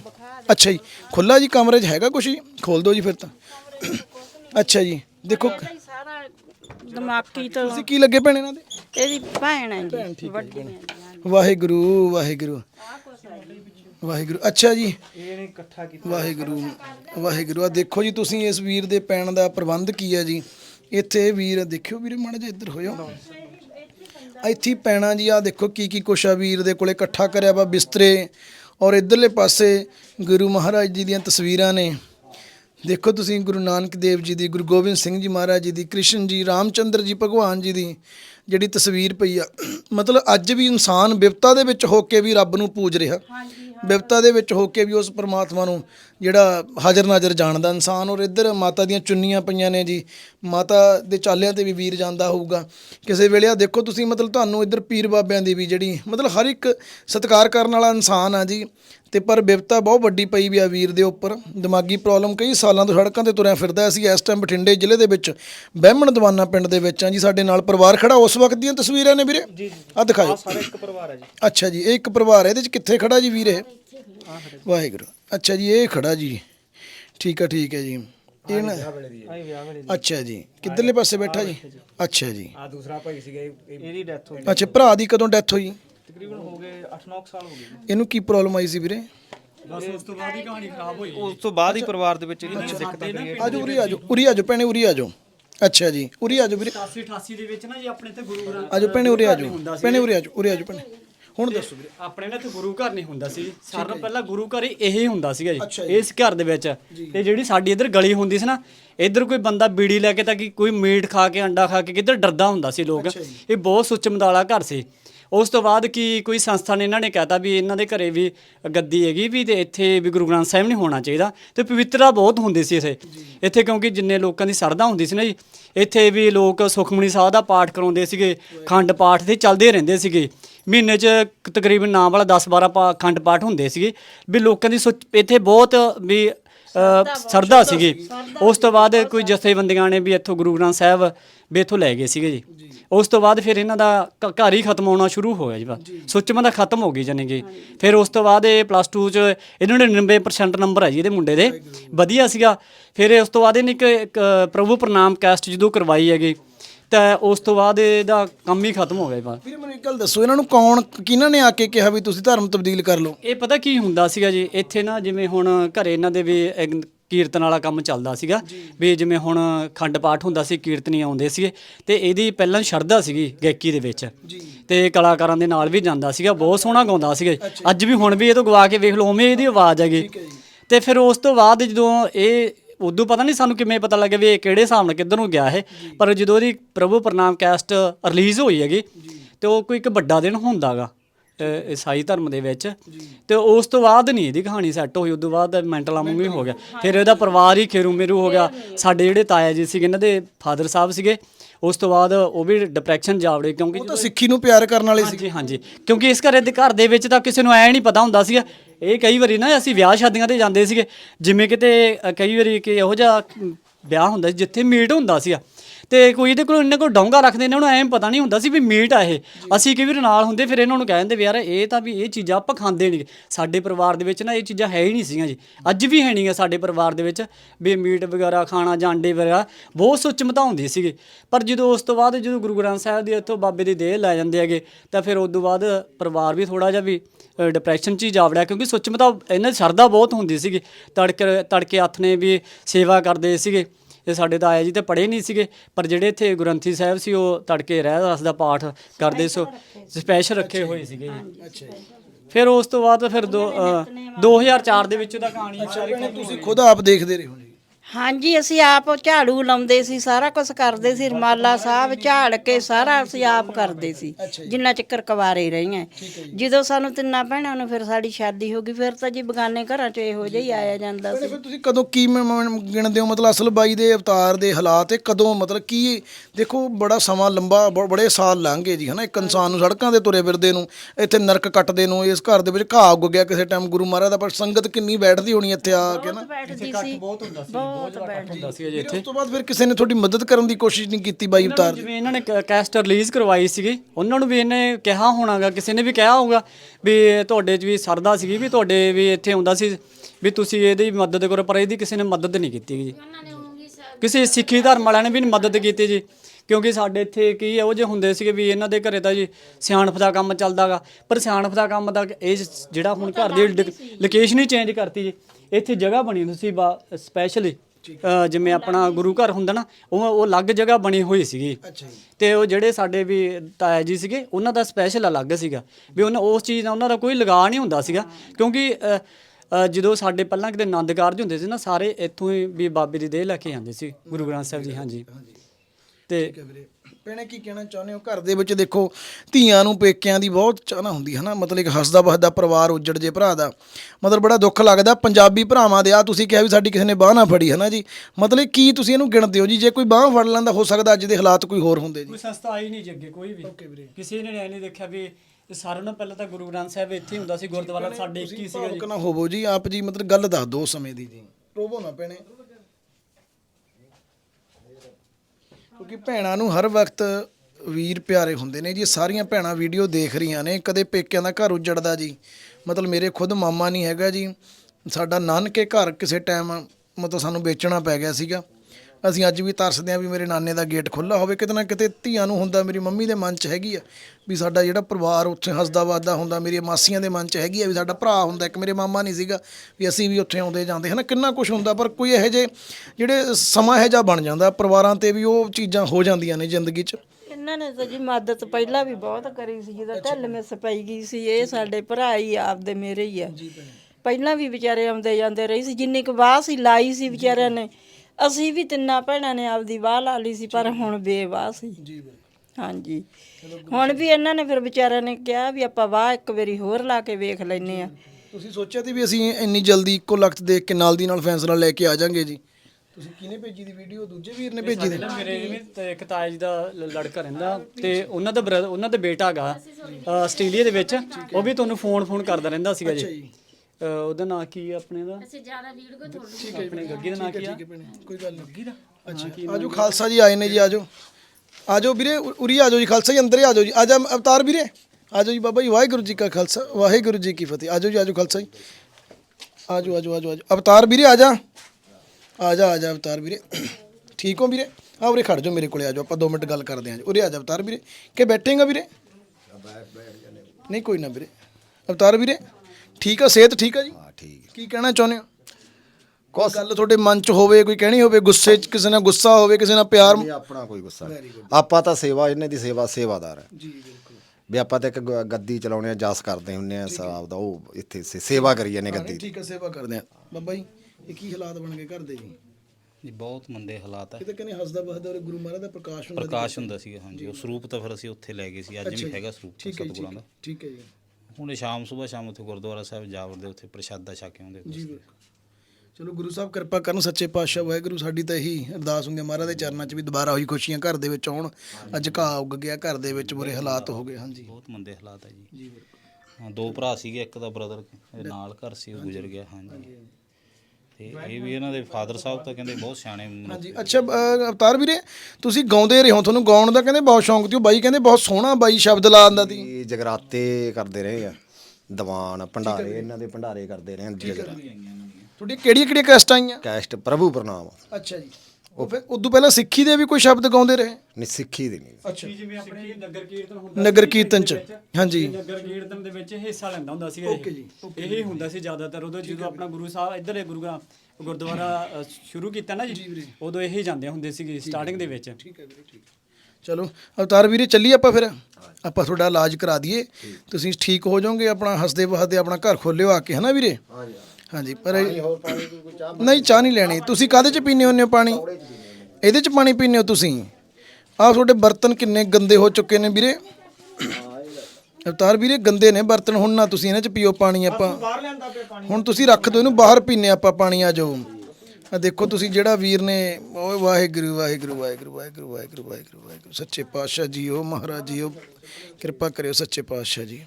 ਅੱਛਾ ਜੀ ਖੁੱਲਾ ਜੀ ਕਮਰੇ 'ਚ ਹੈਗਾ ਕੁਛ ਜੀ? ਖੋਲ ਦਿਓ ਜੀ ਫਿਰ ਤਾਂ। ਅੱਛਾ ਜੀ। ਦੇਖੋ ਸਾਰਾ ਦਿਮਾਗੀ ਤੋਂ ਤੁਸੀਂ ਕੀ ਲੱਗੇ ਭੈਣ ਇਹਨਾਂ ਦੇ? ਇਹਦੀ ਭੈਣ ਹੈ ਜੀ ਵੱਡੀ ਹੈ। ਜੀ। ਵਾਹਿਗੁਰੂ ਵਾਹਿਗੁਰੂ। ਵਾਹਿਗੁਰੂ ਅੱਛਾ ਜੀ। ਇਹਨੇ ਇਕੱਠਾ ਕੀਤਾ। ਵਾਹਿਗੁਰੂ ਵਾਹਿਗੁਰੂ। ਆ ਦੇਖੋ ਜੀ ਤੁਸੀਂ ਇਸ ਵੀਰ ਦੇ ਪੈਣ ਦਾ ਪ੍ਰਬੰਧ ਕੀ ਹੈ ਜੀ? ਇੱਥੇ ਵੀਰ ਦੇਖਿਓ ਵੀਰੇ ਮਾੜਾ ਜਿਹਾ ਇੱਧਰ ਹੋਇਓ। ਇੱਥੇ ਹੀ ਪੈਣਾ ਜੀ ਆ ਦੇਖੋ ਕੀ ਕੀ ਕੁਛ ਆ ਵੀਰ ਦੇ ਕੋਲੇ ਇਕੱਠਾ ਕਰਿਆ ਵਾ ਬਿਸਤਰੇ। ਔਰ ਇਧਰਲੇ ਪਾਸੇ ਗੁਰੂ ਮਹਾਰਾਜ ਜੀ ਦੀਆਂ ਤਸਵੀਰਾਂ ਨੇ। ਦੇਖੋ ਤੁਸੀਂ ਗੁਰੂ ਨਾਨਕ ਦੇਵ ਜੀ ਦੀ ਗੁਰੂ ਗੋਬਿੰਦ ਸਿੰਘ ਜੀ ਮਹਾਰਾਜ ਜੀ ਦੀ ਕ੍ਰਿਸ਼ਨ ਜੀ ਰਾਮਚੰਦਰ ਜੀ ਭਗਵਾਨ ਜੀ ਦੀ ਜਿਹੜੀ ਤਸਵੀਰ ਪਈ ਆ ਮਤਲਬ ਅੱਜ ਵੀ ਇਨਸਾਨ ਬਿਪਤਾ ਦੇ ਵਿੱਚ ਹੋ ਕੇ ਵੀ ਰੱਬ ਨੂੰ ਪੂਜ ਰਿਹਾ। ਬਿਪਤਾ ਦੇ ਵਿੱਚ ਹੋ ਕੇ ਵੀ ਉਸ ਪ੍ਰਮਾਤਮਾ ਨੂੰ ਜਿਹੜਾ ਹਾਜ਼ਰ ਨਾਜ਼ਰ ਜਾਣਦਾ ਇਨਸਾਨ ਔਰ ਇੱਧਰ ਮਾਤਾ ਦੀਆਂ ਚੁੰਨੀਆਂ ਪਈਆਂ ਨੇ ਜੀ ਮਾਤਾ ਦੇ ਚਾਲਿਆਂ ਤੇ ਵੀ ਵੀਰ ਜਾਂਦਾ ਹੋਊਗਾ। ਕਿਸੇ ਵੇਲੇ ਆ ਦੇਖੋ ਤੁਸੀਂ ਮਤਲਬ ਤੁਹਾਨੂੰ ਇੱਧਰ ਪੀਰ ਬਾਬਿਆਂ ਦੀ ਵੀ ਜਿਹੜੀ ਮਤਲਬ ਹਰ ਇੱਕ ਸਤਿਕਾਰ ਕਰਨ ਵਾਲਾ ਇਨਸਾਨ ਆ ਜੀ ਤੇ ਪਰ ਬਿਪਤਾ ਬਹੁਤ ਵੱਡੀ ਪਈ ਵੀ ਆ ਵੀਰ ਦੇ ਉੱਪਰ। ਦਿਮਾਗੀ ਪ੍ਰੋਬਲਮ ਕਈ ਸਾਲਾਂ ਤੋਂ ਸੜਕਾਂ ਤੇ ਤੁਰਿਆ ਫਿਰਦਾ ਅਸੀਂ ਇਸ ਟਾਈਮ ਬਠਿੰਡੇ ਜ਼ਿਲ੍ਹੇ ਦੇ ਵਿੱਚ ਬਹਿਮਣ ਦਵਾਨਾ ਪਿੰਡ ਦੇ ਵਿੱਚ ਆ ਜੀ ਸਾਡੇ ਨਾਲ ਪਰਿਵਾਰ ਖੜਾ ਉਸ ਵਕਤ ਦੀਆਂ ਤਸਵੀਰਾਂ ਨੇ ਵੀਰੇ। ਜੀ ਜੀ ਆ ਦਿਖਾਓ ਸਾਰਾ ਇੱਕ ਪਰਿਵਾਰ ਹੈ ਜੀ। ਅੱਛਾ ਜੀ ਇਹ ਇੱਕ ਪਰਿਵਾਰ ਹੈ। ਇਹਦੇ ਚ ਕਿੱਥੇ ਖੜਾ ਜੀ ਵੀਰ ਇਹ? ਵਾਹਿਗੁਰੂ। ਅੱਛਾ ਜੀ ਇਹ ਖੜਾ ਜੀ। ਠੀਕ ਆ ਠੀਕ ਹੈ ਜੀ। ਇਹ ਨਾ ਆਈ ਵਿਆਹ ਵੇਲੇ ਅੱਛਾ ਜੀ। ਕਿੱਧਰਲੇ ਪਾਸੇ ਬੈਠਾ ਜੀ? ਅੱਛਾ ਜੀ। ਆ ਦੂਸਰਾ ਭਾਈ ਸੀਗਾ ਇਹਦੀ ਡੈਥ ਹੋ ਗਈ। ਅੱਛਾ ਭਰਾ ਦੀ ਕਦੋਂ ਡੈਥ ਹੋਈ? ਤਕਰੀਬਨ ਹੋ ਗਏ 8-9 ਸਾਲ ਹੋ ਗਏ ਇਹਨੂੰ ਕੀ ਪ੍ਰੋਬਲਮ ਆਈ ਸੀ ਵੀਰੇ? ਬਸ ਉਸ ਤੋਂ ਬਾਅਦ ਹੀ ਕਹਾਣੀ ਖਰਾਬ ਹੋਈ ਉਸ ਤੋਂ ਬਾਅਦ ਹੀ ਪਰਿਵਾਰ ਦੇ ਵਿੱਚ ਇਹਦੀਆਂ ਦਿੱਕਤਾਂ ਕਰੀਏ। ਆਜੋ ਉਰੀ ਆਜੋ ਉਰੀ ਆਜੋ ਭੈਣੇ ਉਰੀ ਆਜੋ। ਅੱਛਾ ਜੀ ਉਰੀ ਆਜੋ ਵੀਰੇ। 88 88 ਦੇ ਵਿੱਚ ਨਾ ਜੀ ਆਪਣੇ ਤੇ ਗੁਰੂ ਗ੍ਰੰਥ ਆਜੋ ਭੈਣੇ ਉਰੇ ਆਜੋ ਭੈਣੇ ਉਰੇ ਆਜੋ ਉਰੇ ਆਜੋ ਭੈਣੇ। ਹੁਣ ਦੱਸੋ ਵੀਰੇ। ਆਪਣੇ ਨਾਲ ਇੱਥੇ ਗੁਰੂ ਘਰ ਨਹੀਂ ਹੁੰਦਾ ਸੀ ਸਾਰਿਆਂ ਨਾਲੋਂ ਪਹਿਲਾਂ ਗੁਰੂ ਘਰ ਹੀ ਇਹੀ ਹੁੰਦਾ ਸੀਗਾ ਜੀ ਇਸ ਘਰ ਦੇ ਵਿੱਚ। ਤੇ ਜਿਹੜੀ ਸਾਡੀ ਇੱਧਰ ਗਲੀ ਹੁੰਦੀ ਸੀ ਨਾ ਇੱਧਰ ਕੋਈ ਬੰਦਾ ਬੀੜੀ ਲੈ ਕੇ ਤਾਂ ਕਿ ਕੋਈ ਮੀਟ ਖਾ ਕੇ ਅੰਡਾ ਖਾ ਕੇ ਕਿੱਧਰ ਡਰਦਾ ਹੁੰਦਾ ਸੀ ਲੋਕ। ਇਹ ਬਹੁਤ ਸੁੱਚਮਦਾਲਾ ਘਰ ਸੀ। ਉਸ ਤੋਂ ਬਾਅਦ ਕੀ ਕੋਈ ਸੰਸਥਾ ਨੇ ਇਹਨਾਂ ਨੇ ਕਹਤਾ ਵੀ ਇਹਨਾਂ ਦੇ ਘਰੇ ਵੀ ਗੱਦੀ ਹੈਗੀ ਵੀ ਤੇ ਇੱਥੇ ਵੀ ਗੁਰੂ ਗ੍ਰੰਥ ਸਾਹਿਬ ਨਹੀਂ ਹੋਣਾ ਚਾਹੀਦਾ ਤੇ ਪਵਿੱਤਰਤਾ ਬਹੁਤ ਹੁੰਦੀ ਸੀ ਇੱਥੇ। ਇੱਥੇ ਕਿਉਂਕਿ ਜਿੰਨੇ ਲੋਕਾਂ ਦੀ ਸਰਦਾ ਹੁੰਦੀ ਸੀ ਨਾ ਜੀ ਇੱਥੇ ਵੀ ਲੋਕ ਸੁਖਮਨੀ ਸਾਹਿਬ ਦਾ ਪਾਠ ਕਰਾਉਂਦੇ ਸੀਗੇ ਖੰਡ ਪਾਠ ਤੇ ਚੱਲਦੇ ਰਹਿੰਦੇ ਸੀਗੇ। ਮਹੀਨੇ 'ਚ ਤਕਰੀਬਨ ਨਾਂ ਵਾਲਾ 10 12 ਪਾ- ਖੰਡ ਪਾਠ ਹੁੰਦੇ ਸੀਗੇ। ਵੀ ਲੋਕਾਂ ਦੀ ਸੁੱਚ- ਇੱਥੇ ਬਹੁਤ ਵੀ ਸਰਦਾ ਸੀਗੀ। ਉਸ ਤੋਂ ਬਾਅਦ ਕੋਈ ਜਥੇਬੰਦੀਆਂ ਨੇ ਵੀ ਇੱਥੋਂ ਗੁਰੂ ਗ੍ਰੰਥ ਸਾਹਿਬ ਵੀ ਇੱਥੋਂ ਲੈ ਗਏ ਸੀਗੇ ਜੀ। ਉਸ ਤੋਂ ਬਾਅਦ ਫਿਰ ਇਹਨਾਂ ਦਾ ਘ- ਘਰ ਹੀ ਖਤਮ ਹੋਣਾ ਸ਼ੁਰੂ ਹੋ ਗਿਆ ਜੀ ਬਸ। ਸੁੱਚਮਾ ਦਾ ਖਤਮ ਹੋ ਗਈ ਜਾਨੀ ਕਿ ਫਿਰ ਉਸ ਤੋਂ ਬਾਅਦ ਇਹ ਪਲੱਸ 2 ਚ ਇਹਨਾਂ ਦੇ 99% ਨੰਬਰ ਹੈ ਜੀ ਇਹਦੇ ਮੁੰਡੇ ਦੇ। ਵਧੀਆ ਸੀਗਾ। ਫਿਰ ਉਸ ਤੋਂ ਬਾਅਦ ਇਹਨੇ ਇੱਕ ਇੱਕ ਪ੍ਰਭੂ ਪ੍ਰਣਾਮ ਕੈਸਟ ਜਦੋਂ ਕਰਵਾਈ ਹੈਗੀ ਤਾਂ ਉਸ ਤੋਂ ਬਾਅਦ ਇਹਦਾ ਕੰਮ ਹੀ ਖਤਮ ਹੋ ਗਿਆ ਜੀ ਬਸ। ਵੀਰੇ ਮੈਨੂੰ ਇੱਕ ਗੱਲ ਦੱਸੋ ਇਹਨਾਂ ਨੂੰ ਕੌਣ ਕਿਹਨਾਂ ਨੇ ਆ ਕੇ ਕਿਹਾ ਵੀ ਤੁਸੀਂ ਧਰਮ ਤਬਦੀਲ ਕਰ ਲਓ? ਇਹ ਪਤਾ ਕੀ ਹੁੰਦਾ ਸੀਗਾ ਜੀ ਇੱਥੇ ਨਾ ਜਿਵੇਂ ਹੁਣ ਘਰੇ ਇਹਨਾਂ ਦੇ ਵੀ ਇੱਕ ਕੀਰਤਨ ਵਾਲਾ ਕੰਮ ਚੱਲਦਾ ਸੀਗਾ। ਵੀ ਜਿਵੇਂ ਹੁਣ ਖੰਡ ਪਾਠ ਹੁੰਦਾ ਸੀ ਕੀਰਤਨੀ ਆਉਂਦੇ ਸੀਗੇ। ਤੇ ਇਹਦੀ ਪਹਿਲਾਂ ਸ਼ਰਧਾ ਸੀਗੀ ਗਾਇਕੀ ਦੇ ਵਿੱਚ। ਤੇ ਕਲਾਕਾਰਾਂ ਦੇ ਨਾਲ ਵੀ ਜਾਂਦਾ ਸੀਗਾ ਬਹੁਤ ਸੋਹਣਾ ਗਾਉਂਦਾ ਸੀਗਾ। ਅੱਜ ਵੀ ਹੁਣ ਵੀ ਇਹ ਤੋਂ ਗਵਾ ਕੇ ਵੇਖ ਲਓ ਉਵੇਂ ਇਹਦੀ ਆਵਾਜ਼ ਹੈਗੀ। ਤੇ ਫਿਰ ਉਸ ਤੋਂ ਬਾਅਦ ਜਦੋਂ ਇਹ ਉਦੋਂ ਪਤਾ ਨਹੀਂ ਸਾਨੂੰ ਕਿਵੇਂ ਪਤਾ ਲੱਗਿਆ ਵੀ ਇਹ ਕਿਹੜੇ ਹਿਸਾਬ ਨਾਲ ਕਿੱਧਰ ਨੂੰ ਗਿਆ ਇਹ। ਪਰ ਜਦੋਂ ਇਹਦੀ ਪ੍ਰਭੂ ਪ੍ਰਣਾਮ ਕੈਸਟ ਰਿਲੀਜ਼ ਹੋਈ ਹੈਗੀ ਤੇ ਉਹ ਕੋਈ ਇੱਕ ਵੱਡਾ ਦਿਨ ਹੁੰਦਾਗਾ ਈਸਾਈ ਧਰਮ ਦੇ ਵਿੱਚ ਤੇ ਉਸ ਤੋਂ ਬਾਅਦ ਨਹੀਂ ਇਹਦੀ ਕਹਾਣੀ ਸੈੱਟ ਹੋਈ ਉਸ ਤੋਂ ਬਾਅਦ ਮੈਂਟਲ ਮੂੰਗੀ ਹੋ ਗਿਆ। ਫਿਰ ਇਹਦਾ ਪਰਿਵਾਰ ਹੀ ਖੇਰੂ ਮੇਰੂ ਹੋ ਗਿਆ। ਸਾਡੇ ਜਿਹੜੇ ਤਾਇਆ ਜੀ ਸੀਗੇ ਇਹਨਾਂ ਦੇ ਫਾਦਰ ਸਾਹਿਬ ਸੀਗੇ ਉਸ ਤੋਂ ਬਾਅਦ ਉਹ ਵੀ ਡਿਪਰੈਸ਼ਨ ਜਾਵੜੇ ਕਿਉਂਕਿ ਉਹ ਤਾਂ ਸਿੱਖੀ ਨੂੰ ਪਿਆਰ ਕਰਨ ਵਾਲੇ ਸੀ ਹਾਂਜੀ ਹਾਂਜੀ। ਕਿਉਂਕਿ ਇਸ ਘਰੇ ਦੇ ਘਰ ਦੇ ਵਿੱਚ ਤਾਂ ਕਿਸੇ ਨੂੰ ਐ ਨਹੀਂ ਪਤਾ ਹੁੰਦਾ ਸੀਗਾ। ਇਹ ਕਈ ਵਾਰੀ ਨਾ ਅਸੀਂ ਵਿਆਹ ਸ਼ਾਦੀਆਂ ਤੇ ਜਾਂਦੇ ਸੀਗੇ। ਜਿਵੇਂ ਕਿਤੇ ਅ, ਕਈ ਵਾਰੀ ਕਿ ਇਹੋ ਜਿਹਾ ਵਿਆਹ ਹੁੰਦਾ ਸੀ ਜਿੱਥੇ ਮੀਟ ਹੁੰਦਾ ਸੀਗਾ। ਤੇ ਕੋਈ ਇਹਦੇ ਕੋਲ ਇਹਨਾਂ ਕੋਲ ਡੋਂਗਾ ਰੱਖਦੇ ਨੂੰ ਐਂ ਪਤਾ ਨਹੀਂ ਹੁੰਦਾ ਸੀ ਵੀ ਮੀਟ ਆ ਇਹ। ਅਸੀਂ ਕਈ ਵਾਰ ਨਾਲ ਹੁੰਦੇ ਫਿਰ ਇਹਨਾਂ ਨੂੰ ਕਹਿੰਦੇ ਵੀ ਯਾਰ ਇਹ ਤਾਂ ਵੀ ਇਹ ਚੀਜ਼ਾਂ ਆਪਾਂ ਖਾਂਦੇ ਨਹੀਂ ਸਾਡੇ ਪਰਿਵਾਰ ਦੇ ਵਿੱਚ ਨਾ ਇਹ ਚੀਜ਼ਾਂ ਹੈ ਹੀ ਨਹੀਂ ਸੀਗੀਆਂ ਜੀ। ਅੱਜ ਵੀ ਹੈ ਨਹੀਂਗਾ ਸਾਡੇ ਪਰਿਵਾਰ ਦੇ ਵਿੱਚ ਵੀ ਮੀਟ ਵਗੈਰਾ ਖਾਣਾ ਜਾਂ ਅੰਡੇ ਵਗੈਰਾ ਬਹੁਤ ਸੁੱਚਮਤਾ ਹੁੰਦੀ ਸੀਗੀ। ਪਰ ਜਦੋਂ ਉਸ ਤੋਂ ਬਾਅਦ ਜਦੋਂ ਗੁਰੂ ਗ੍ਰੰਥ ਸਾਹਿਬ ਦੀ ਇੱਥੋਂ ਬਾਬੇ ਦੀ ਦੇਹ ਲੈ ਜਾਂਦੇ ਹੈਗੇ ਤਾਂ ਫਿਰ ਉਸ ਤੋਂ ਬਾਅਦ ਪਰਿਵਾਰ ਵੀ ਥੋੜਾ ਜਿਹਾ ਵੀ ਡਿਪਰੈਸ਼ਨ 'ਚ ਹੀ ਜਾ ਵੜਿਆ ਕਿਉਂਕਿ ਸੁੱਚਮਤਾ ਇਹਨਾਂ ਦੀ ਸਰਦਾ ਬਹੁਤ ਹੁੰਦੀ ਸੀਗੀ। ਤੜਕੇ ਤੜਕੇ ਹੱਥ ਨੇ ਵੀ ਸੇਵਾ ਕਰਦੇ ਸੀਗੇ। ਤੇ ਸਾਡੇ ਤਾਂ ਆਇਆ ਜੀ ਤੇ ਪੜ੍ਹੇ ਨਹੀਂ ਸੀਗੇ ਪਰ ਜਿਹੜੇ ਇੱਥੇ ਗੁਰੰਥੀ ਸਾਹਿਬ ਸੀ ਉਹ ਤੜਕੇ ਰਹਿ ਦਾ ਪਾਠ ਕਰਦੇ ਸੋ ਸਪੈਸ਼ਲ ਰੱਖੇ ਹੋਏ ਸੀਗੇ ਜੀ। ਅੱਛਾ ਫਿਰ ਉਸ ਤੋਂ ਬਾਅਦ ਫਿਰ ਦੋ, ਅ, 2004 ਦੇ ਵਿੱਚ ਉਹਦਾ ਕਹਾਣੀ ਸਾਰੀ ਤੁਸੀਂ ਖੁਦ ਆਪ ਦੇਖਦੇ ਰਹੇ ਹੋ ਜੀ। ਹਾਂਜੀ ਅਸੀਂ ਆਪ ਝਾੜੂ ਲਾਉਂਦੇ ਸੀ ਸਾਰਾ ਕੁਝ ਕਰਦੇ ਸੀ ਰਮਾਲਾ ਸਾਹਿਬ ਝਾੜ ਕੇ ਸਾਰਾ ਅਸੀਂ ਆਪ ਕਰਦੇ ਸੀ ਜਿੰਨਾ ਚਿਕਰ ਕੁਵਾਰੇ ਰਹੀਆਂ ਜਦੋਂ ਸਾਨੂੰ ਤਿੰਨਾਂ ਭੈਣਾਂ ਨੂੰ ਫਿਰ ਸਾਡੀ ਸ਼ਾਦੀ ਹੋ ਗਈ ਫਿਰ ਤਾਂ ਜੀ ਬਗਾਨੇ ਘਰਾਂ 'ਚ ਇਹੋ ਜਿਹਾ ਹੀ ਆਇਆ ਜਾਂਦਾ ਸੀ। ਫਿਰ ਤੁਸੀਂ ਕਦੋਂ ਕੀ ਗਿਣਦੇ ਹੋ? ਮਤਲਬ ਅਸਲ ਬਾਈ ਦੇ ਅਵਤਾਰ ਦੇ ਹਾਲਾਤ ਇਹ ਕਦੋਂ ਮਤਲਬ ਕੀ ਦੇਖੋ ਬੜਾ ਸਮਾਂ ਲੰਬਾ ਬੜੇ ਸਾਲ ਲੰਘ ਗਏ ਜੀ ਹਨਾ? ਇੱਕ ਇਨਸਾਨ ਨੂੰ ਸੜਕਾਂ ਦੇ ਤੁਰੇ ਫਿਰਦੇ ਨੂੰ ਇੱਥੇ ਨਰਕ ਕੱਟਦੇ ਨੂੰ ਇਸ ਘਰ ਦੇ ਵਿੱਚ ਘਾਹ ਉੱਗ ਗਿਆ ਕਿਸੇ ਟਾਈਮ ਗੁਰੂ ਮਹਾਰਾਜ ਦਾ ਪਰ ਸੰਗਤ ਕਿੰਨੀ ਬੈਠਦੀ ਹੋਣੀ ਇੱਥੇ ਆ ਕੇ ਨਾ ਬੈਠਦੀ ਸੀ। ਬਹੁਤ ਹੁੰਦਾ ਸੀ। ਬਹੁਤ ਬੈਠ ਹੁੰਦਾ ਸੀ ਜੀ ਇੱਥੇ ਉਸ ਤੋਂ ਬਾਅਦ ਫਿਰ ਕਿਸੇ ਨੇ ਤੁਹਾਡੀ ਮਦਦ ਕਰਨ ਦੀ ਕੋਸ਼ਿਸ਼ ਨਹੀਂ ਕੀਤੀ ਬਾਈ ਅਵਤਾਰ ਦੀ? ਜਿਵੇਂ ਇਹਨਾਂ ਨੇ ਕ- ਕੈਸਟ ਰਿਲੀਜ਼ ਕਰਵਾਈ ਸੀਗੀ ਉਹਨਾਂ ਨੂੰ ਵੀ ਇਹਨੇ ਕਿਹਾ ਹੋਣਾਗਾ ਕਿਸੇ ਨੇ ਵੀ ਕਿਹਾ ਹੋਊਗਾ ਵੀ ਤੁਹਾਡੇ 'ਚ ਵੀ ਸਰਦਾ ਸੀਗੀ ਵੀ ਤੁਹਾਡੇ ਵੀ ਇੱਥੇ ਆਉਂਦਾ ਸੀ ਵੀ ਤੁਸੀਂ ਇਹਦੀ ਮਦਦ ਕਰੋ ਪਰ ਇਹਦੀ ਕਿਸੇ ਨੇ ਮਦਦ ਨਹੀਂ ਕੀਤੀ ਜੀ। ਕਿਸੇ ਸਿੱਖੀ ਧਰਮ ਵਾਲਿਆਂ ਨੇ ਵੀ ਨਹੀਂ ਮਦਦ ਕੀਤੀ ਜੀ ਕਿਉਂਕਿ ਸਾਡੇ ਇੱਥੇ ਕੀ ਇਹੋ ਜਿਹੇ ਹੁੰਦੇ ਸੀਗੇ ਵੀ ਇਹਨਾਂ ਦੇ ਘਰੇ ਤਾਂ ਜੀ ਸਿਆਣਪ ਦਾ ਕੰਮ ਚੱਲਦਾਗਾ ਪਰ ਸਿਆਣਪ ਦਾ ਕੰਮ ਦਾ ਇਹ ਜਿਹੜਾ ਹੁਣ ਘਰ ਦੀ ਲੋਕੇਸ਼ਨ ਹੀ ਚੇਂਜ ਕਰਤੀ ਜੀ। ਇੱਥੇ ਜਗ੍ਹਾ ਬਣੀ ਹੁੰਦੀ ਸੀ ਜਿਵੇਂ ਆਪਣਾ ਗੁਰੂ ਘਰ ਹੁੰਦਾ ਨਾ ਉਹ ਉਹ ਅਲੱਗ ਜਗ੍ਹਾ ਬਣੀ ਹੋਈ ਸੀਗੀ। ਅੱਛਾ ਜੀ। ਤੇ ਉਹ ਜਿਹੜੇ ਸਾਡੇ ਵੀ ਤਾਇਆ ਜੀ ਸੀਗੇ ਉਹਨਾਂ ਦਾ ਸਪੈਸ਼ਲ ਅਲੱਗ ਸੀਗਾ। ਵੀ ਉਹਨਾਂ ਉਸ ਚੀਜ਼ ਨਾਲ ਉਹਨਾਂ ਦਾ ਕੋਈ ਲਗਾਅ ਨਹੀਂ ਹੁੰਦਾ ਸੀਗਾ। ਕਿਉਂਕਿ ਅ, ਅ, ਜਦੋਂ ਸਾਡੇ ਪਹਿਲਾਂ ਕਿਤੇ ਆਨੰਦ ਕਾਰਜ ਹੁੰਦੇ ਸੀ ਨਾ ਸਾਰੇ ਇੱਥੋਂ ਹੀ ਵੀ ਬਾਬੇ ਦੀ ਦੇਹ ਲੈ ਕੇ ਆਉਂਦੇ ਸੀ ਗੁਰੂ ਗ੍ਰੰਥ ਸਾਹਿਬ ਜੀ ਹਾਂਜੀ। ਤੇ ਠੀਕ ਹੈ ਵੀਰੇ। ਭੈਣੇ ਕੀ ਕਹਿਣਾ ਚਾਹੁੰਦੇ ਹੋ? ਘਰ ਦੇ ਵਿੱਚ ਦੇਖੋ ਧੀਆਂ ਨੂੰ ਪੇਕਿਆਂ ਦੀ ਬਹੁਤ ਚਾਹਨਾ ਹੁੰਦੀ ਹੈ ਨਾ। ਮਤਲਬ ਇੱਕ ਹੱਸਦਾ ਵਸਦਾ ਪਰਿਵਾਰ ਉੱਜੜ ਜੇ ਭਰਾ ਦਾ। ਮਤਲਬ ਬੜਾ ਦੁੱਖ ਲੱਗਦਾ ਪੰਜਾਬੀ ਭਰਾਵਾਂ ਦੇ ਆ ਤੁਸੀਂ ਕਿਹਾ ਵੀ ਸਾਡੀ ਕਿਸੇ ਨੇ ਬਾਹ ਨਾ ਫੜੀ ਹੈ ਨਾ ਜੀ? ਮਤਲਬ ਕੀ ਤੁਸੀਂ ਇਹਨੂੰ ਗਿਣਦੇ ਹੋ ਜੀ? ਜੇ ਕੋਈ ਬਾਹ ਫੜ ਲੈਂਦਾ ਹੋ ਸਕਦਾ ਅੱਜ ਦੇ ਹਾਲਾਤ ਕੋਈ ਹੋਰ ਹੁੰਦੇ ਜੀ। ਕੋਈ ਸੰਸਥਾ ਆਈ ਨਹੀਂ ਜੀ ਅੱਗੇ ਕੋਈ ਵੀ। ਕਿਸੇ ਨੇ ਐ ਨਹੀਂ ਦੇਖਿਆ ਵੀ ਸਾਰਿਆਂ ਨਾਲੋਂ ਪਹਿਲਾਂ ਤਾਂ ਗੁਰੂ ਗ੍ਰੰਥ ਸਾਹਿਬ ਇੱਥੇ ਹੀ ਹੁੰਦਾ ਸੀ ਗੁਰਦੁਆਰਾ ਸਾਡੇ ਇੱਕ ਹੀ ਸੀਗਾ ਜੀ। ਭਾਵੁਕ ਨਾ ਹੋਵੋ ਜੀ ਆਪ ਜੀ ਮਤਲਬ ਗੱਲ ਦੱਸ ਦੋ ਸਮੇਂ ਦੀ ਜੀ। ਰੋਵੋ ਨਾ ਭੈਣੇ। ਕਿਉਂਕਿ ਭੈਣਾਂ ਨੂੰ ਹਰ ਵਕਤ ਵੀਰ ਪਿਆਰੇ ਹੁੰਦੇ ਨੇ ਜੀ, ਸਾਰੀਆਂ ਭੈਣਾਂ ਵੀਡੀਓ ਦੇਖ ਰਹੀਆਂ ਨੇ, ਕਦੇ ਪੇਕਿਆਂ ਦਾ ਘਰ ਉੱਜੜਦਾ ਜੀ। ਮਤਲਬ ਮੇਰੇ ਖੁਦ ਮਾਮਾ ਨਹੀਂ ਹੈਗਾ ਜੀ, ਸਾਡਾ ਨਾਨਕੇ ਘਰ ਕਿਸੇ ਟਾਈਮ ਮਤਲਬ ਸਾਨੂੰ ਵੇਚਣਾ ਪੈ ਗਿਆ ਸੀਗਾ। ਅਸੀਂ ਅੱਜ ਵੀ ਤਰਸਦੇ ਹਾਂ ਵੀ ਮੇਰੇ ਨਾਨੇ ਦਾ ਗੇਟ ਖੁੱਲਾ ਹੋਵੇ ਕਿਤੇ ਨਾ ਕਿਤੇ ਧੀਆਂ ਨੂੰ ਹੁੰਦਾ ਮੇਰੀ ਮੰਮੀ ਦੇ ਮਨ 'ਚ ਹੈਗੀ ਆ ਵੀ ਸਾਡਾ ਜਿਹੜਾ ਪਰਿਵਾਰ ਉੱਥੇ ਹੱਸਦਾ ਵੱਸਦਾ ਹੁੰਦਾ ਮੇਰੀਆਂ ਮਾਸੀਆਂ ਦੇ ਮਨ 'ਚ ਹੈਗੀ ਆ ਵੀ ਸਾਡਾ ਭਰਾ ਹੁੰਦਾ ਇੱਕ ਮੇਰੇ ਮਾਮਾ ਨਹੀਂ ਸੀਗਾ ਵੀ ਅਸੀਂ ਵੀ ਉੱਥੇ ਆਉਂਦੇ ਜਾਂਦੇ ਹਨਾ ਕਿੰਨਾ ਕੁਝ ਹੁੰਦਾ ਪਰ ਕੋਈ ਇਹੋ ਜਿਹੇ ਜਿਹੜੇ ਸਮਾਂ ਇਹੋ ਜਿਹਾ ਬਣ ਜਾਂਦਾ ਪਰਿਵਾਰਾਂ ਤੇ ਵੀ ਉਹ ਚੀਜ਼ਾਂ ਹੋ ਜਾਂਦੀਆਂ ਨੇ ਜ਼ਿੰਦਗੀ 'ਚ। ਇਹਨਾਂ ਨੇ ਤਾਂ ਜੀ ਮਦਦ ਪਹਿਲਾਂ ਵੀ ਬਹੁਤ ਕਰੀ ਸੀ ਜਦੋਂ ਢਿੱਲ ਮਿਸ ਪਈ ਗਈ ਸੀ ਇਹ ਸਾਡੇ ਭਰਾ ਹੀ ਆਪਦੇ ਮੇਰੇ ਹੀ ਆ। ਪਹਿਲਾਂ ਵੀ ਵਿਚਾਰੇ ਆਉਂਦੇ ਜਾਂਦੇ ਰਹੀ ਸੀ ਜਿੰਨੀ ਕੁ ਵਾਹ ਸੀ ਲਾਈ ਸੀ ਵਿਚਾਰਿਆਂ ਨੇ ਅਸੀਂ ਵੀ ਤਿੰਨਾਂ ਭੈਣਾਂ ਨੇ ਆਪਦੀ ਵਾਹ ਲਾ ਲਈ ਸੀ ਪਰ ਹੁਣ ਬੇਵਾਹ ਸੀ। ਜੀ ਹਾਂਜੀ। ਹੁਣ ਵੀ ਇਹਨਾਂ ਨੇ ਫਿਰ ਵਿਚਾਰਿਆਂ ਨੇ ਕਿਹਾ ਵੀ ਆਪਾਂ ਵਾਹ ਇੱਕ ਵਾਰੀ ਹੋਰ ਲਾ ਕੇ ਵੇਖ ਲੈਨੇ ਆ ਤੁਸੀਂ ਸੋਚਿਆ ਸੀ ਵੀ ਅਸੀਂ ਇੰਨੀ ਜਲਦੀ ਇੱਕੋ ਲਖਤ ਦੇਖ ਕੇ ਨਾਲ ਦੀ ਨਾਲ ਫੈਸਲਾ ਲੈ ਕੇ ਆ ਜਾਾਂਗੇ ਜੀ? ਤੁਸੀਂ ਕਿਹਨੇ ਭੇਜੀ ਦੀ ਵੀਡੀਓ ਦੂਜੇ ਵੀਰ ਨੇ ਭੇਜੀ ਦੀ। ਮੇਰੇ ਵੀ ਤੇ ਇੱਕ ਤਾਏ ਜੀ ਦਾ ਲ- ਲੜਕਾ ਰਹਿੰਦਾ ਤੇ ਉਹਨਾਂ ਦਾ ਬ੍ਰਦਰ ਉਹਨਾਂ ਦਾ ਬੇਟਾ ਹੈਗਾ ਅ, ਆਸਟ੍ਰੇਲੀਆ ਦੇ ਵਿੱਚ। ਉਹ ਵੀ ਤੁਹਾਨੂੰ ਫੋਨ ਫੋਨ ਕਰਦਾ ਰਹਿੰਦਾ ਸੀਗਾ ਜੀ। ਉਹਦਾ ਨਾਂ ਕੀ ਹੈ ਆਪਣੇ ਦਾ? ਅਸੀਂ ਜ਼ਿਆਦਾ ਵੀਡੀਓ ਥੋੜੀ ਆਪਣੇ ਗੱਗੀ ਦਾ ਨਾਂ ਕੀ ਆ ਕੋਈ ਗੱਲ ਨਹੀਂ। ਅੱਛਾ ਆਜੋ ਖਾਲਸਾ ਜੀ ਆਏ ਨੇ ਜੀ ਆਜੋ। ਆਜੋ ਵੀਰੇ ਉ- ਉਰੀ ਆਜੋ ਜੀ ਖਾਲਸਾ ਜੀ ਅੰਦਰ ਹੀ ਆਜੋ ਜੀ। ਆਜਾ ਅਵਤਾਰ ਵੀਰੇ। ਆਜੋ ਜੀ ਬਾਬਾ ਜੀ ਵਾਹਿਗੁਰੂ ਜੀ ਕਾ ਖਾਲਸਾ ਵਾਹਿਗੁਰੂ ਜੀ ਕੀ ਫਤਿਹ। ਆਜੋ ਜੀ ਆਜੋ ਖਾਲਸਾ ਜੀ। ਆਜੋ ਆਜੋ ਆਜੋ ਆਜੋ। ਅਵਤਾਰ ਵੀਰੇ ਆਜਾ। ਆਜਾ ਆਜਾ ਅਵਤਾਰ ਵੀਰੇ। ਠੀਕ ਹੋ ਵੀਰੇ? ਆ ਉਰੇ ਖੜ ਜਾਓ ਮੇਰੇ ਕੋਲੇ ਆਜੋ। ਆਪਾਂ 2 ਮਿੰਟ ਗੱਲ ਕਰਦੇ ਆਂ ਜੀ। ਉਰੇ ਆਜਾ ਅਵਤਾਰ ਵੀਰੇ। ਕਿ ਬੈਠੇਗਾ ਵੀਰੇ? ਨਹੀਂ ਕੋਈ ਨਾ ਵੀਰੇ। ਅਵਤਾਰ ਵੀਰੇ ਠੀਕ ਆ ਸਿਹਤ ਠੀਕ ਆ ਜੀ? ਹਾਂ ਠੀਕ ਕੀ ਕਹਿਣਾ ਚਾਹੁੰਦੇ ਹੋ? ਕੋਈ ਗੱਲ ਤੁਹਾਡੇ ਮਨ 'ਚ ਹੋਵੇ ਕੋਈ ਕਹਿਣੀ ਹੋਵੇ ਗੁੱਸੇ 'ਚ ਕਿਸੇ ਨਾਲ ਗੁੱਸਾ ਹੋਵੇ ਕਿਸੇ ਨਾਲ ਪਿਆਰ ਨਹੀਂ ਆਪਣਾ ਕੋਈ ਗੁੱਸਾ ਨਹੀਂ। ਆਪਾਂ ਤਾਂ ਸੇਵਾ ਇਹਨਾਂ ਦੀ ਸੇਵਾ ਸੇਵਾਦਾਰ ਹੈ ਜੀ ਬਿਲਕੁਲ। ਵੀ ਆਪਾਂ ਤਾਂ ਇੱਕ ਗ- ਗੱਦੀ ਚਲਾਉਣੇ ਆ ਜਸ ਕਰਦੇ ਹੁੰਨੇ ਆ ਸਾਹਿਬ ਦਾ ਉਹ ਇੱਥੇ ਸੇ- ਸੇਵਾ ਕਰੀ ਜਾਂਦੇ ਗੱਦੀ ਦੀ। ਠੀਕ ਹੈ ਸੇਵਾ ਕਰਦੇ ਆ। ਬਾਬਾ ਜੀ ਇਹ ਕੀ ਹਾਲਾਤ ਬਣ ਗਏ ਘਰ ਦੇ ਜੀ? ਜੀ ਬਹੁਤ ਮੰਦੇ ਹਾਲਾਤ ਹੈ ਇਹ ਤਾਂ ਕਹਿੰਦੇ ਹੱਸਦਾ ਬਸਦਾ ਔਰ ਗੁਰੂ ਮਹਾਰਾਜ ਦਾ ਪ੍ਰਕਾਸ਼ ਹੁੰਦਾ ਪ੍ਰਕਾਸ਼ ਹੁੰਦਾ ਸੀਗਾ ਹਾਂਜੀ। ਉਹ ਸਰੂਪ ਤਾਂ ਫਿਰ ਅਸੀਂ ਉੱਥੇ ਲੈ ਗਏ ਸੀ ਅੱਜ ਵੀ ਹੈਗਾ ਸਰੂਪ ਠੀਕ ਹੈ ਜੀ ਸਤਿਗੁਰਾਂ ਦਾ। ਠੀਕ ਹੈ ਜੀ। ਹੁਣ ਸ਼ਾਮ ਸਵੇਰ ਸ਼ਾਮ ਉੱਥੇ ਗੁਰਦੁਆਰਾ ਸਾਹਿਬ ਜਾਵਰ ਦੇ ਉੱਥੇ ਪ੍ਰਸ਼ਾਦਾ ਛਕ ਕੇ ਆਉਂਦੇ ਜੀ ਬਿਲਕੁਲ। ਚਲੋ ਗੁਰੂ ਸਾਹਿਬ ਕਿਰਪਾ ਕਰਨ ਸੱਚੇ ਪਾਤਸ਼ਾਹ ਵਾਹਿਗੁਰੂ ਸਾਡੀ ਤਾਂ ਇਹੀ ਅਰਦਾਸ ਹੁੰਦੀ ਹੈ ਮਹਾਰਾਜ ਦੇ ਚਰਨਾਂ 'ਚ ਵੀ ਦੁਬਾਰਾ ਹੋਈ ਖੁਸ਼ੀਆਂ ਘਰ ਦੇ ਵਿੱਚ ਆਉਣ। ਅੱਜ ਘਾਹ ਉੱਗ ਗਿਆ ਘਰ ਦੇ ਵਿੱਚ ਬੁਰੇ ਹਾਲਾਤ ਹੋ ਗਏ ਹਾਂਜੀ। ਬਹੁਤ ਮੰਦੇ ਹਾਲਾਤ ਹੈ ਜੀ। ਜੀ ਹਾਂ ਦੋ ਭਰਾ ਸੀਗੇ ਇੱਕ ਦਾ ਬ੍ਰਦਰ ਨਾਲ ਘਰ ਸੀ ਉਹ ਗੁਜ਼ਰ ਗਿਆ ਹਾਂਜੀ। ਤੇ ਇਹ ਵੀ ਇਹਨਾਂ ਦੇ ਫਾਦਰ ਸਾਹਿਬ ਤਾਂ ਕਹਿੰਦੇ ਬਹੁਤ ਸਿਆਣੇ ਮਨੁੱਖ ਹਾਂਜੀ ਅੱਛਾ ਅ, ਅਵਤਾਰ ਵੀਰੇ ਤੁਸੀਂ ਗਾਉਂਦੇ ਰਹੇ ਹੋ ਤੁਹਾਨੂੰ ਗਾਉਣ ਦਾ ਕਹਿੰਦੇ ਬਹੁਤ ਸ਼ੌਂਕ ਸੀ ਉਹ ਬਾਈ ਕਹਿੰਦੇ ਬਹੁਤ ਸੋਹਣਾ ਬਾਈ ਸ਼ਬਦ ਲਾਉਂਦਾ ਸੀ। ਇਹ ਜਗਰਾਤੇ ਕਰਦੇ ਰਹੇ ਆ ਦੀਵਾਨ ਭੰਡਾਰੇ ਇਹਨਾਂ ਦੇ ਭੰਡਾਰੇ ਕਰਦੇ ਰਹੇ ਆ ਜਗਰਾ ਤੁਹਾਡੀ ਕਿਹੜੀਆਂ ਕਿਹੜੀਆਂ ਕੈਸਟਾਂ ਆਈਆਂ? ਕੈਸਟ ਪ੍ਰਭੂ ਪ੍ਰਣਾਮ। ਅੱਛਾ ਜੀ। ਉਹ ਫਿਰ ਉਦੋਂ ਪਹਿਲਾਂ ਸਿੱਖੀ ਦੇ ਵੀ ਕੋਈ ਸ਼ਬਦ ਗਾਉਂਦੇ ਰਹੇ? ਨਹੀਂ ਸਿੱਖੀ ਦੀ ਨਹੀਂ। ਅੱਛਾ। ਜਿਵੇਂ ਆਪਣੇ ਨਗਰ ਕੀਰਤਨ ਹੁੰਦਾ ਨਗਰ ਕੀਰਤਨ ਚ। ਹਾਂਜੀ। ਨਗਰ ਕੀਰਤਨ ਦੇ ਵਿੱਚ ਹਿੱਸਾ ਲੈਂਦਾ ਹੁੰਦਾ ਸੀਗਾ ਇਹ। ਇਹ ਹੁੰਦਾ ਸੀ ਜ਼ਿਆਦਾਤਰ। ਉਦੋਂ ਜਦੋਂ ਆਪਣਾ ਗੁਰੂ ਸਾਹਿਬ ਇੱਧਰਲੇ ਗੁਰੂ ਗ੍ਰੰਥ ਗੁਰਦੁਆਰਾ ਸ਼ੁਰੂ ਕੀਤਾ ਨਾ ਜੀ ਉਦੋਂ ਇਹ ਜਾਂਦੇ ਹੁੰਦੇ ਸੀਗੇ ਸਟਾਰਟਿੰਗ ਦੇ ਵਿੱਚ। ਠੀਕ ਹੈ ਵੀਰੇ ਠੀਕ ਚਲੋ ਅਵਤਾਰ ਵੀਰੇ ਚੱਲੀਏ ਆਪਾਂ ਫਿਰ? ਆਪਾਂ ਤੁਹਾਡਾ ਇਲਾਜ ਕਰਾ ਦਈਏ। ਤੁਸੀਂ ਠੀਕ ਹੋ ਜਾਓਗੇ ਆਪਣਾ ਹੱਸਦੇ ਵਸਦੇ ਆਪਣਾ ਘਰ ਖੋਲਿਓ ਆ ਕੇ ਹਨਾ ਵੀਰੇ? ਹਾਂਜੀ ਪਰ ਨਹੀਂ ਚਾਹ ਨਹੀਂ ਲੈਣੀ। ਤੁਸੀਂ ਕਾਹਦੇ ਚ ਪੀਨੇ ਹੁੰਦੇ ਹੋ ਪਾਣੀ? ਇਹਦੇ ਚ ਪਾਣੀ ਪੀਨੇ ਹੋ ਤੁਸੀਂ? ਆਹ ਤੁਹਾਡੇ ਬਰਤਨ ਕਿੰਨੇ ਗੰਦੇ ਹੋ ਚੁੱਕੇ ਨੇ ਵੀਰੇ? ਅਵਤਾਰ ਵੀਰੇ ਗੰਦੇ ਨੇ ਬਰਤਨ ਹੁਣ ਨਾ ਤੁਸੀਂ ਇਹਨਾਂ ਚ ਪੀਓ ਪਾਣੀ ਆਪਾਂ। ਹੁਣ ਤੁਸੀਂ ਰੱਖ ਦਿਓ ਇਹਨੂੰ ਬਾਹਰ ਪੀਨੇ ਆਪਾਂ ਪਾਣੀ ਆ ਜਾਓ। ਆ ਦੇਖੋ ਤੁਸੀਂ ਜਿਹੜਾ ਵੀਰ ਨੇ ਓਏ ਵਾਹਿਗੁਰੂ ਵਾਹਿਗੁਰੂ ਵਾਹਿਗੁਰੂ ਵਾਹਿਗੁਰੂ ਵਾਹਿਗੁਰੂ ਵਾਹਿਗੁਰੂ ਵਾਹਿਗੁਰੂ। ਸੱਚੇ ਪਾਤਸ਼ਾਹ ਜੀ ਓ ਮਹਾਰਾਜ ਜੀ ਓ ਕਿਰਪਾ ਕਰਿਓ ਸੱਚੇ ਪਾਤਸ਼ਾਹ ਜੀ।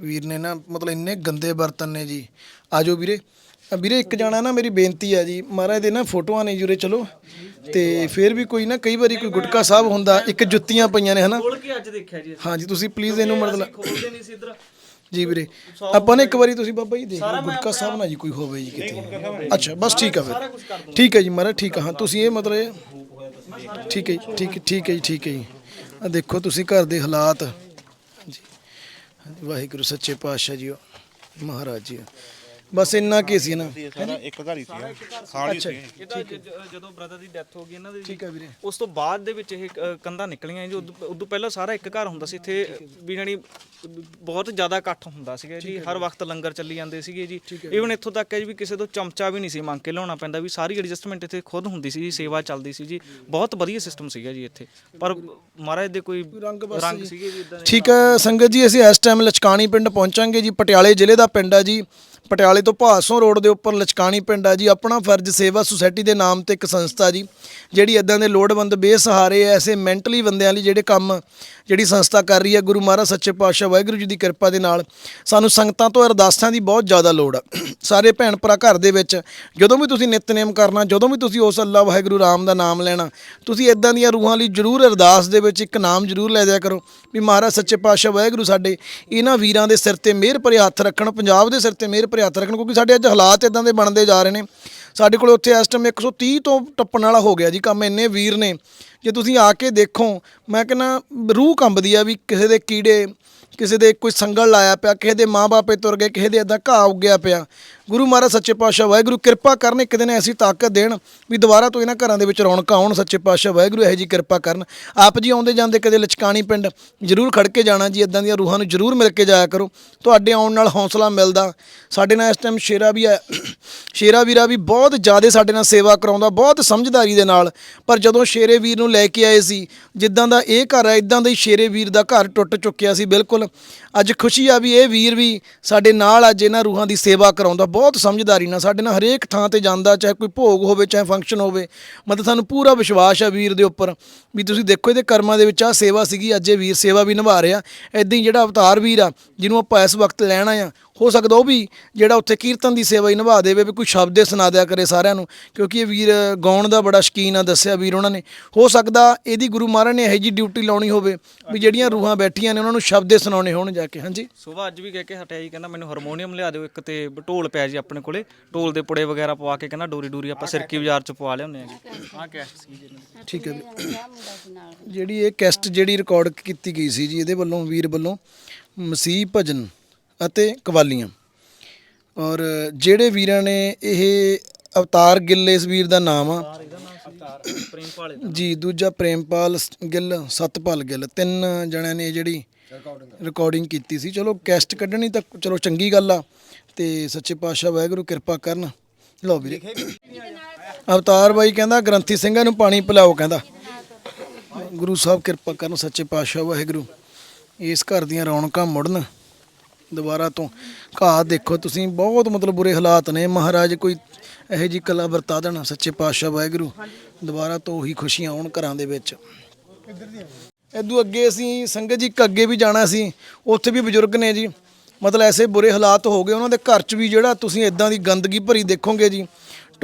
ਵੀਰ ਨੇ ਨਾ ਮਤਲਬ ਇੰਨੇ ਗੰਦੇ ਬਰਤਨ ਨੇ ਜੀ। ਆਜੋ ਵੀਰੇ। ਵੀਰੇ ਇੱਕ ਜਾਣਾ ਨਾ ਮੇਰੀ ਬੇਨਤੀ ਆ ਜੀ। ਮਹਾਰਾਜ ਦੇ ਨਾ ਫੋਟੋਆਂ ਨੇ ਜੁਰੇ ਚਲੋ। ਤੇ ਫਿਰ ਵੀ ਕੋਈ ਨਾ ਕਈ ਵਾਰੀ ਕੋਈ ਗੁਟਕਾ ਸਾਹਿਬ ਹੁੰਦਾ ਇੱਕ ਜੁੱਤੀਆਂ ਪਈਆਂ ਨੇ ਹਨਾ? ਖੋਲ ਕੇ ਅੱਜ ਦੇਖਿਆ ਜੀ। ਹਾਂਜੀ ਤੁਸੀਂ ਪਲੀਜ਼ ਇਹਨੂੰ ਮਤਲਬ ਖੋਲਦੇ ਨਹੀਂ ਸੀ ਇਧਰ। ਜੀ ਵੀਰੇ ਆਪਾਂ ਨੇ ਇੱਕ ਵਾਰੀ ਤੁਸੀਂ ਬਾਬਾ ਜੀ ਦੇਖ ਲਓ ਗੁਟਕਾ ਸਾਹਿਬ ਨਾ ਜੀ ਕੋਈ ਹੋਵੇ ਜੀ ਕਿਤੇ। ਅੱਛਾ ਬਸ ਠੀਕ ਆ ਫਿਰ। ਠੀਕ ਹੈ ਜੀ ਮਹਾਰਾਜ ਠੀਕ ਆ। ਹਾਂ ਤੁਸੀਂ ਇਹ ਮਤਲਬ ਇਹ- ਠੀਕ ਹੈ ਜੀ, ਠੀਕ ਠੀਕ ਹੈ ਜੀ ਠੀਕ ਹੈ ਜੀ। ਆ ਦੇਖੋ ਤੁਸੀਂ ਘਰ ਦੇ ਹਾਲਾਤ। ਹਾਂਜੀ, ਵਾਹਿਗੁਰੂ ਸੱਚੇ ਪਾਤਸ਼ਾਹ ਜੀ ਮਹਾਰਾਜ ਜੀ। ਬਸ ਇੰਨਾ ਕੀ ਸੀ ਨਾ? ਸਾਰਾ ਇੱਕ ਘਰ ਹੀ। ਸੀ ਸਾਲ ਸੀ। ਇਹਦਾ ਜ- ਜ- ਜਦੋਂ ਬ੍ਰਦਰ ਦੀ ਡੈਥ ਹੋ ਗਈ ਇਹਨਾਂ ਦੀ ਠੀਕ ਹੈ ਵੀਰੇ। ਉਸ ਤੋਂ ਬਾਅਦ ਦੇ ਵਿੱਚ ਇਹ ਅ, ਕੰਧਾਂ ਨਿਕਲੀਆਂ ਜੀ। ਉਦੋਂ ਉਦੋਂ ਪਹਿਲਾਂ ਸਾਰਾ ਇੱਕ ਘਰ ਹੁੰਦਾ ਸੀ ਇੱਥੇ ਵੀ ਜਾਣੀ ਬਹੁਤ ਜ਼ਿਆਦਾ ਇਕੱਠ ਹੁੰਦਾ ਸੀਗਾ ਜੀ। ਹਰ ਵਕਤ ਲੰਗਰ ਚੱਲੀ ਜਾਂਦੇ ਸੀਗੇ ਜੀ। ਈਵਨ ਇੱਥੋਂ ਤੱਕ ਹੈ ਜੀ ਵੀ ਕਿਸੇ ਤੋਂ ਚਮਚਾ ਵੀ ਨਹੀਂ ਸੀ ਮੰਗ ਕੇ ਲਿਆਉਣਾ ਪੈਂਦਾ ਵੀ ਸਾਰੀ ਐਡਜਸਟਮੈਂਟ ਇੱਥੇ ਖੁਦ ਹੁੰਦੀ ਸੀ ਜੀ ਸੇਵਾ ਚੱਲਦੀ ਸੀ ਜੀ। ਬਹੁਤ ਵਧੀਆ ਸਿਸਟਮ ਸੀਗਾ ਜੀ ਇੱਥੇ। ਪਰ ਮਹਾਰਾਜ ਦੇ ਕੋਈ ਰੰਗ ਬਸ ਰੰਗ। ਸੀਗੇ ਜੀ ਇਦਾਂ ਠੀਕ ਹੈ ਸੰਗਤ ਜੀ ਅਸੀਂ ਇਸ ਟਾਈਮ ਲਚਕਾਣੀ ਪਿੰਡ ਪਹੁੰਚਾਂਗੇ ਜੀ। ਪਟਿਆਲੇ ਜ਼ਿਲ੍ਹੇ ਦਾ ਪਿੰਡ ਹੈ ਜੀ। ਪਟਿਆਲੇ ਤੋਂ ਭਾਸੋਂ ਰੋਡ ਦੇ ਉੱਪਰ ਲਚਕਾਣੀ ਪਿੰਡ ਆ ਜੀ, ਆਪਣਾ ਫਰਜ਼ ਸੇਵਾ ਸੁਸਾਇਟੀ ਦੇ ਨਾਮ ਤੇ ਇੱਕ ਸੰਸਥਾ ਜੀ, ਜਿਹੜੀ ਇਦਾਂ ਦੇ ਲੋੜਵੰਦ ਬੇਸਹਾਰੇ ਐਸੇ ਮੈਂਟਲੀ ਬੰਦਿਆਂ ਲਈ ਜਿਹੜੇ ਕੰਮ ਜਿਹੜੀ ਸੰਸਥਾ ਕਰ ਰਹੀ ਹੈ ਗੁਰੂ ਮਹਾਰਾਜ ਸੱਚੇ ਪਾਤਸ਼ਾਹ ਵਾਹਿਗੁਰੂ ਜੀ ਦੀ ਕਿਰਪਾ ਦੇ ਨਾਲ, ਸਾਨੂੰ ਸੰਗਤਾਂ ਤੋਂ ਅਰਦਾਸਾਂ ਦੀ ਬਹੁਤ ਜ਼ਿਆਦਾ ਲੋੜ ਆ। ਸਾਰੇ ਭੈਣ ਭਰਾ ਘਰ ਦੇ ਵਿੱਚ, ਜਦੋਂ ਵੀ ਤੁਸੀਂ ਨਿਤਨੇਮ ਕਰਨਾ, ਜਦੋਂ ਵੀ ਤੁਸੀਂ ਉਸ ਅੱਲਾ ਵਾਹਿਗੁਰੂ ਰਾਮ ਦਾ ਨਾਮ ਲੈਣਾ, ਤੁਸੀਂ ਇਦਾਂ ਦੀਆਂ ਰੂਹਾਂ ਲਈ ਜ਼ਰੂਰ ਅਰਦਾਸ ਦੇ ਵਿੱਚ ਇੱਕ ਨਾਮ ਜ਼ਰੂਰ ਲੈ ਦਿਆ ਕਰੋ ਵੀ ਮਹਾਰਾਜ ਸੱਚੇ ਪਾਤਸ਼ਾਹ ਵਾਹਿਗੁਰੂ ਸਾਡੇ, ਇਹਨਾਂ ਵੀਰਾਂ ਦੇ ਸਿਰ ਤੇ ਮਿਹਰ ਭਰੇ ਹੱਥ ਰੱਖਣ, ਪੰਜਾਬ ਦੇ ਸਿਰ ਤੇ ਮਿਹਰ ਭਰੇ ਹੱਥ ਰੱਖਣ, ਕਿਉਂਕਿ ਸਾਡੇ ਅੱਜ ਹਾਲਾਤ ਇਦਾਂ ਦੇ ਬਣਦੇ ਜਾ ਰਹੇ ਨੇ। ਸਾਡੇ ਕੋਲ ਉੱਥੇ ਇਸ ਟਾਈਮ 130 ਤੋਂ ਟੱਪਣ ਵਾਲਾ ਹੋ ਗਿਆ ਜੀ, ਕੰਮ ਇੰਨੇ ਵੀਰ ਨੇ। ਜੇ ਤੁਸੀਂ ਆ ਕੇ ਦੇਖੋ, ਮੈਂ ਕਹਿੰਦਾ ਰੂਹ ਕੰਬਦੀ ਆ ਵੀ ਕਿਸੇ ਦੇ ਕੀੜੇ, ਕਿਸੇ ਦੇ ਕੋਈ ਸੰਗਲ ਲਾਇਆ ਪਿਆ, ਕਿਸੇ ਦੇ ਮਾਪੇ ਤੁਰ ਗਏ, ਕਿਸੇ ਦੇ ਇਦਾਂ ਘਾਹ ਉੱਗਿਆ ਪਿਆ। ਗੁਰੂ ਮਹਾਰਾਜ, ਸੱਚੇ ਪਾਤਸ਼ਾਹ ਵਾਹਿਗੁਰੂ, ਕਿਰਪਾ ਕਰਨ ਇੱਕ ਦਿਨ ਐਸੀ ਤਾਕਤ ਦੇਣ ਵੀ ਦੁਬਾਰਾ ਤੋਂ ਇਹਨਾਂ ਘਰਾਂ ਦੇ ਵਿੱਚ ਰੌਣਕਾਂ ਆਉਣ, ਸੱਚੇ ਪਾਤਸ਼ਾਹ ਵਾਹਿਗੁਰੂ ਇਹੋ ਜੀ ਕਿਰਪਾ ਕਰਨ। ਆਪ ਜੀ ਆਉਂਦੇ ਜਾਂਦੇ ਕਦੇ ਲਚਕਾਣੀ ਪਿੰਡ, ਜ਼ਰੂਰ ਖੜ ਕੇ ਜਾਣਾ ਜੀ, ਇਦਾਂ ਦੀਆਂ ਰੂਹਾਂ ਨੂੰ ਜ਼ਰੂਰ ਮਿਲ ਕੇ ਜਾਇਆ ਕਰੋ। ਤੁਹਾਡੇ ਆਉਣ ਨਾਲ ਹੌਸਲਾ ਮਿਲਦਾ। ਸਾਡੇ ਨਾਲ ਇਸ ਟਾਈਮ ਸ਼ੇਰਾ ਵੀ ਹੈ, ਸ਼ੇਰਾ ਵੀਰਾ ਵੀ ਬਹੁਤ ਜ਼ਿਆਦਾ ਸਾਡੇ ਨਾਲ ਸੇਵਾ ਕਰਾਉਂਦਾ, ਬਹੁਤ ਸਮਝਦਾਰੀ ਦੇ ਨਾਲ। ਪਰ ਜਦੋਂ ਸ਼ੇਰੇ ਵੀਰ ਨੂੰ ਲੈ ਕੇ ਆਏ ਸੀ, ਜਿੱਦਾਂ ਦਾ ਇਹ ਘਰ ਹੈ, ਇਦਾਂ ਦਾ ਹੀ ਸ਼ੇਰੇ ਵੀਰ ਦਾ ਘਰ ਟੁੱਟ ਚੁੱਕਿਆ ਸੀ, ਬਿਲਕੁਲ। ਅੱਜ ਖੁਸ਼ੀ ਆ ਵੀ ਇਹ ਵੀਰ ਵੀ ਸਾਡੇ ਨਾਲ ਅੱਜ ਇਹਨਾਂ ਰੂਹਾਂ ਦੀ ਸੇਵਾ ਕਰਾਉਂਦਾ। ਬਹੁਤ ਸਮਝਦਾਰੀ ਨਾਲ ਸਾਡੇ ਨਾਲ ਹਰੇਕ ਥਾਂ ਤੇ ਜਾਂਦਾ, ਚਾਹੇ ਕੋਈ ਭੋਗ ਹੋਵੇ, ਚਾਹੇ ਫੰਕਸ਼ਨ ਹੋਵੇ। ਮਤਲਬ ਸਾਨੂੰ ਪੂਰਾ ਵਿਸ਼ਵਾਸ ਆ ਵੀਰ ਦੇ ਉੱਪਰ ਵੀ ਤੁਸੀਂ ਦੇਖੋ ਇਹਦੇ ਕਰਮਾਂ ਦੇ ਵਿੱਚ ਆ ਸੇਵਾ ਸੀਗੀ, ਅੱਜ ਇਹ ਵੀਰ ਸੇਵਾ ਵੀ ਨਿਭਾ ਰਿਹਾ। ਐਦਾਂ ਹੀ ਜਿਹੜਾ ਅਵਤਾਰ ਵੀਰ ਆ, ਜਿਹਨੂੰ ਆਪਾਂ ਇਸ ਵਕਤ ਲੈਣਾ ਆ ਹੋ ਸਕਦਾ ਉਹ ਵੀ ਜਿਹੜਾ ਉੱਥੇ ਕੀਰਤਨ ਦੀ ਸੇਵਾ ਹੀ ਨਿਭਾ ਦੇਵੇ ਵੀ ਕੋਈ ਸ਼ਬਦ ਹੀ ਸੁਣਾ ਦਿਆ ਕਰੇ ਸਾਰਿਆਂ ਨੂੰ ਕਿਉਂਕਿ ਇਹ ਵੀਰ ਗਾਉਣ ਦਾ ਬੜਾ ਸ਼ਕੀਨ ਆ ਦੱਸਿਆ ਵੀਰ ਉਹਨਾਂ ਨੇ। ਹੋ ਸਕਦਾ ਇਹਦੀ ਗੁਰੂ ਮਹਾਰਾਜ ਨੇ ਇਹੋ ਜੀ ਡਿਊਟੀ ਲਾਉਣੀ ਹੋਵੇ ਵੀ ਜਿਹੜੀਆਂ ਰੂਹਾਂ ਬੈਠੀਆਂ ਨੇ ਉਹਨਾਂ ਨੂੰ ਸ਼ਬਦੇ ਸੁਣਾਉਣੇ ਹੋਣ ਜਾ ਕੇ ਹਾਂਜੀ? ਸੁਬਾਹ ਅੱਜ ਵੀ ਕਹਿ ਕੇ ਹਟਿਆ ਜੀ ਕਹਿੰਦਾ ਮੈਨੂੰ ਹਾਰਮੋਨੀਅਮ ਲਿਆ ਦਿਓ ਇੱਕ ਤੇ ਢੋਲ ਪਿਆ ਜੀ ਆਪਣੇ ਕੋਲੇ ਢੋਲ ਦੇ ਪੁੜੇ ਵਗੈਰਾ ਪਵਾ ਕੇ ਕਹਿੰਦਾ ਡੋਰੀ ਡੂਰੀ ਆਪਾਂ ਸਿਰਕੀ ਬਾਜ਼ਾਰ ਚ ਪਵਾ ਲਿਆਉਂਦੇ ਆ ਜੀ। ਆਹ ਕੈਸਟ ਸੀ ਜੀ। ਠੀਕ ਹੈ ਜਿਹੜੀ ਇਹ ਕੈਸਟ ਜਿਹੜੀ ਰਿਕਾਰਡ ਕੀਤੀ ਗਈ ਸੀ ਜੀ ਇਹਦੇ ਵੱਲੋਂ ਵੀਰ ਵੱਲੋਂ ਮਸੀਹ ਭਜਨ ਅਤੇ ਕਵਾਲੀਆਂ। ਔਰ ਜਿਹੜੇ ਵੀਰਾਂ ਨੇ ਇਹ ਅਵਤਾਰ ਗਿੱਲ, ਇਸ ਵੀਰ ਦਾ ਨਾਮ ਆ। ਜੀ, ਦੂਜਾ ਪ੍ਰੇਮਪਾਲ ਗਿੱਲ, ਸਤਪਾਲ ਗਿੱਲ। ਤਿੰਨ ਜਣਿਆਂ ਨੇ ਜਿਹੜੀ ਰਿਕਾਰਡਿੰਗ ਕੀਤੀ ਸੀ। ਚਲੋ ਕੈਸਟ ਕੱਢਣੀ ਤਾਂ ਚਲੋ ਚੰਗੀ ਗੱਲ ਆ। ਤੇ ਸੱਚੇ ਪਾਤਸ਼ਾਹ ਵਾਹਿਗੁਰੂ ਕਿਰਪਾ ਕਰਨ। ਲਓ ਵੀਰੇ। ਅਵਤਾਰ ਬਾਈ ਕਹਿੰਦਾ, ਗ੍ਰੰਥੀ ਸਿੰਘਾਂ ਨੂੰ ਪਾਣੀ ਪਿਲਾਓ ਕਹਿੰਦਾ। ਗੁਰੂ ਸਾਹਿਬ ਕਿਰਪਾ ਕਰਨ, ਸੱਚੇ ਪਾਤਸ਼ਾਹ ਵਾਹਿਗੁਰੂ। ਇਸ ਘਰ ਦੀਆਂ ਰੌਣਕਾਂ ਮੁੜਨ। ਦੁਬਾਰਾ ਤੋਂ ਘਾਹ ਦੇਖੋ, ਤੁਸੀਂ ਬਹੁਤ ਮਤਲਬ ਬੁਰੇ ਹਾਲਾਤ ਨੇ। ਮਹਾਰਾਜ ਕੋਈ ਇਹੋ ਜੀ ਕਲਾ ਵਰਤਾ ਦੇਣਾ, ਸੱਚੇ ਪਾਤਸ਼ਾਹ ਵਾਹਿਗੁਰੂ। ਦੁਬਾਰਾ ਤੋਂ ਉਹੀ ਖੁਸ਼ੀਆਂ ਆਉਣ ਘਰਾਂ ਦੇ ਵਿੱਚ। ਇਦੋਂ ਅੱਗੇ ਅਸੀਂ ਸੰਗਤ ਜੀ ਇੱਕ ਅੱਗੇ ਵੀ ਜਾਣਾ ਸੀ। ਉੱਥੇ ਵੀ ਬਜ਼ੁਰਗ ਨੇ ਜੀ। ਮਤਲਬ ਐਸੇ ਬੁਰੇ ਹਾਲਾਤ ਹੋ ਗਏ। ਉਹਨਾਂ ਦੇ ਘਰ 'ਚ ਵੀ ਜਿਹੜਾ ਤੁਸੀਂ ਇਦਾਂ ਦੀ ਗੰਦਗੀ ਭਰੀ ਦੇਖੋਗੇ ਜੀ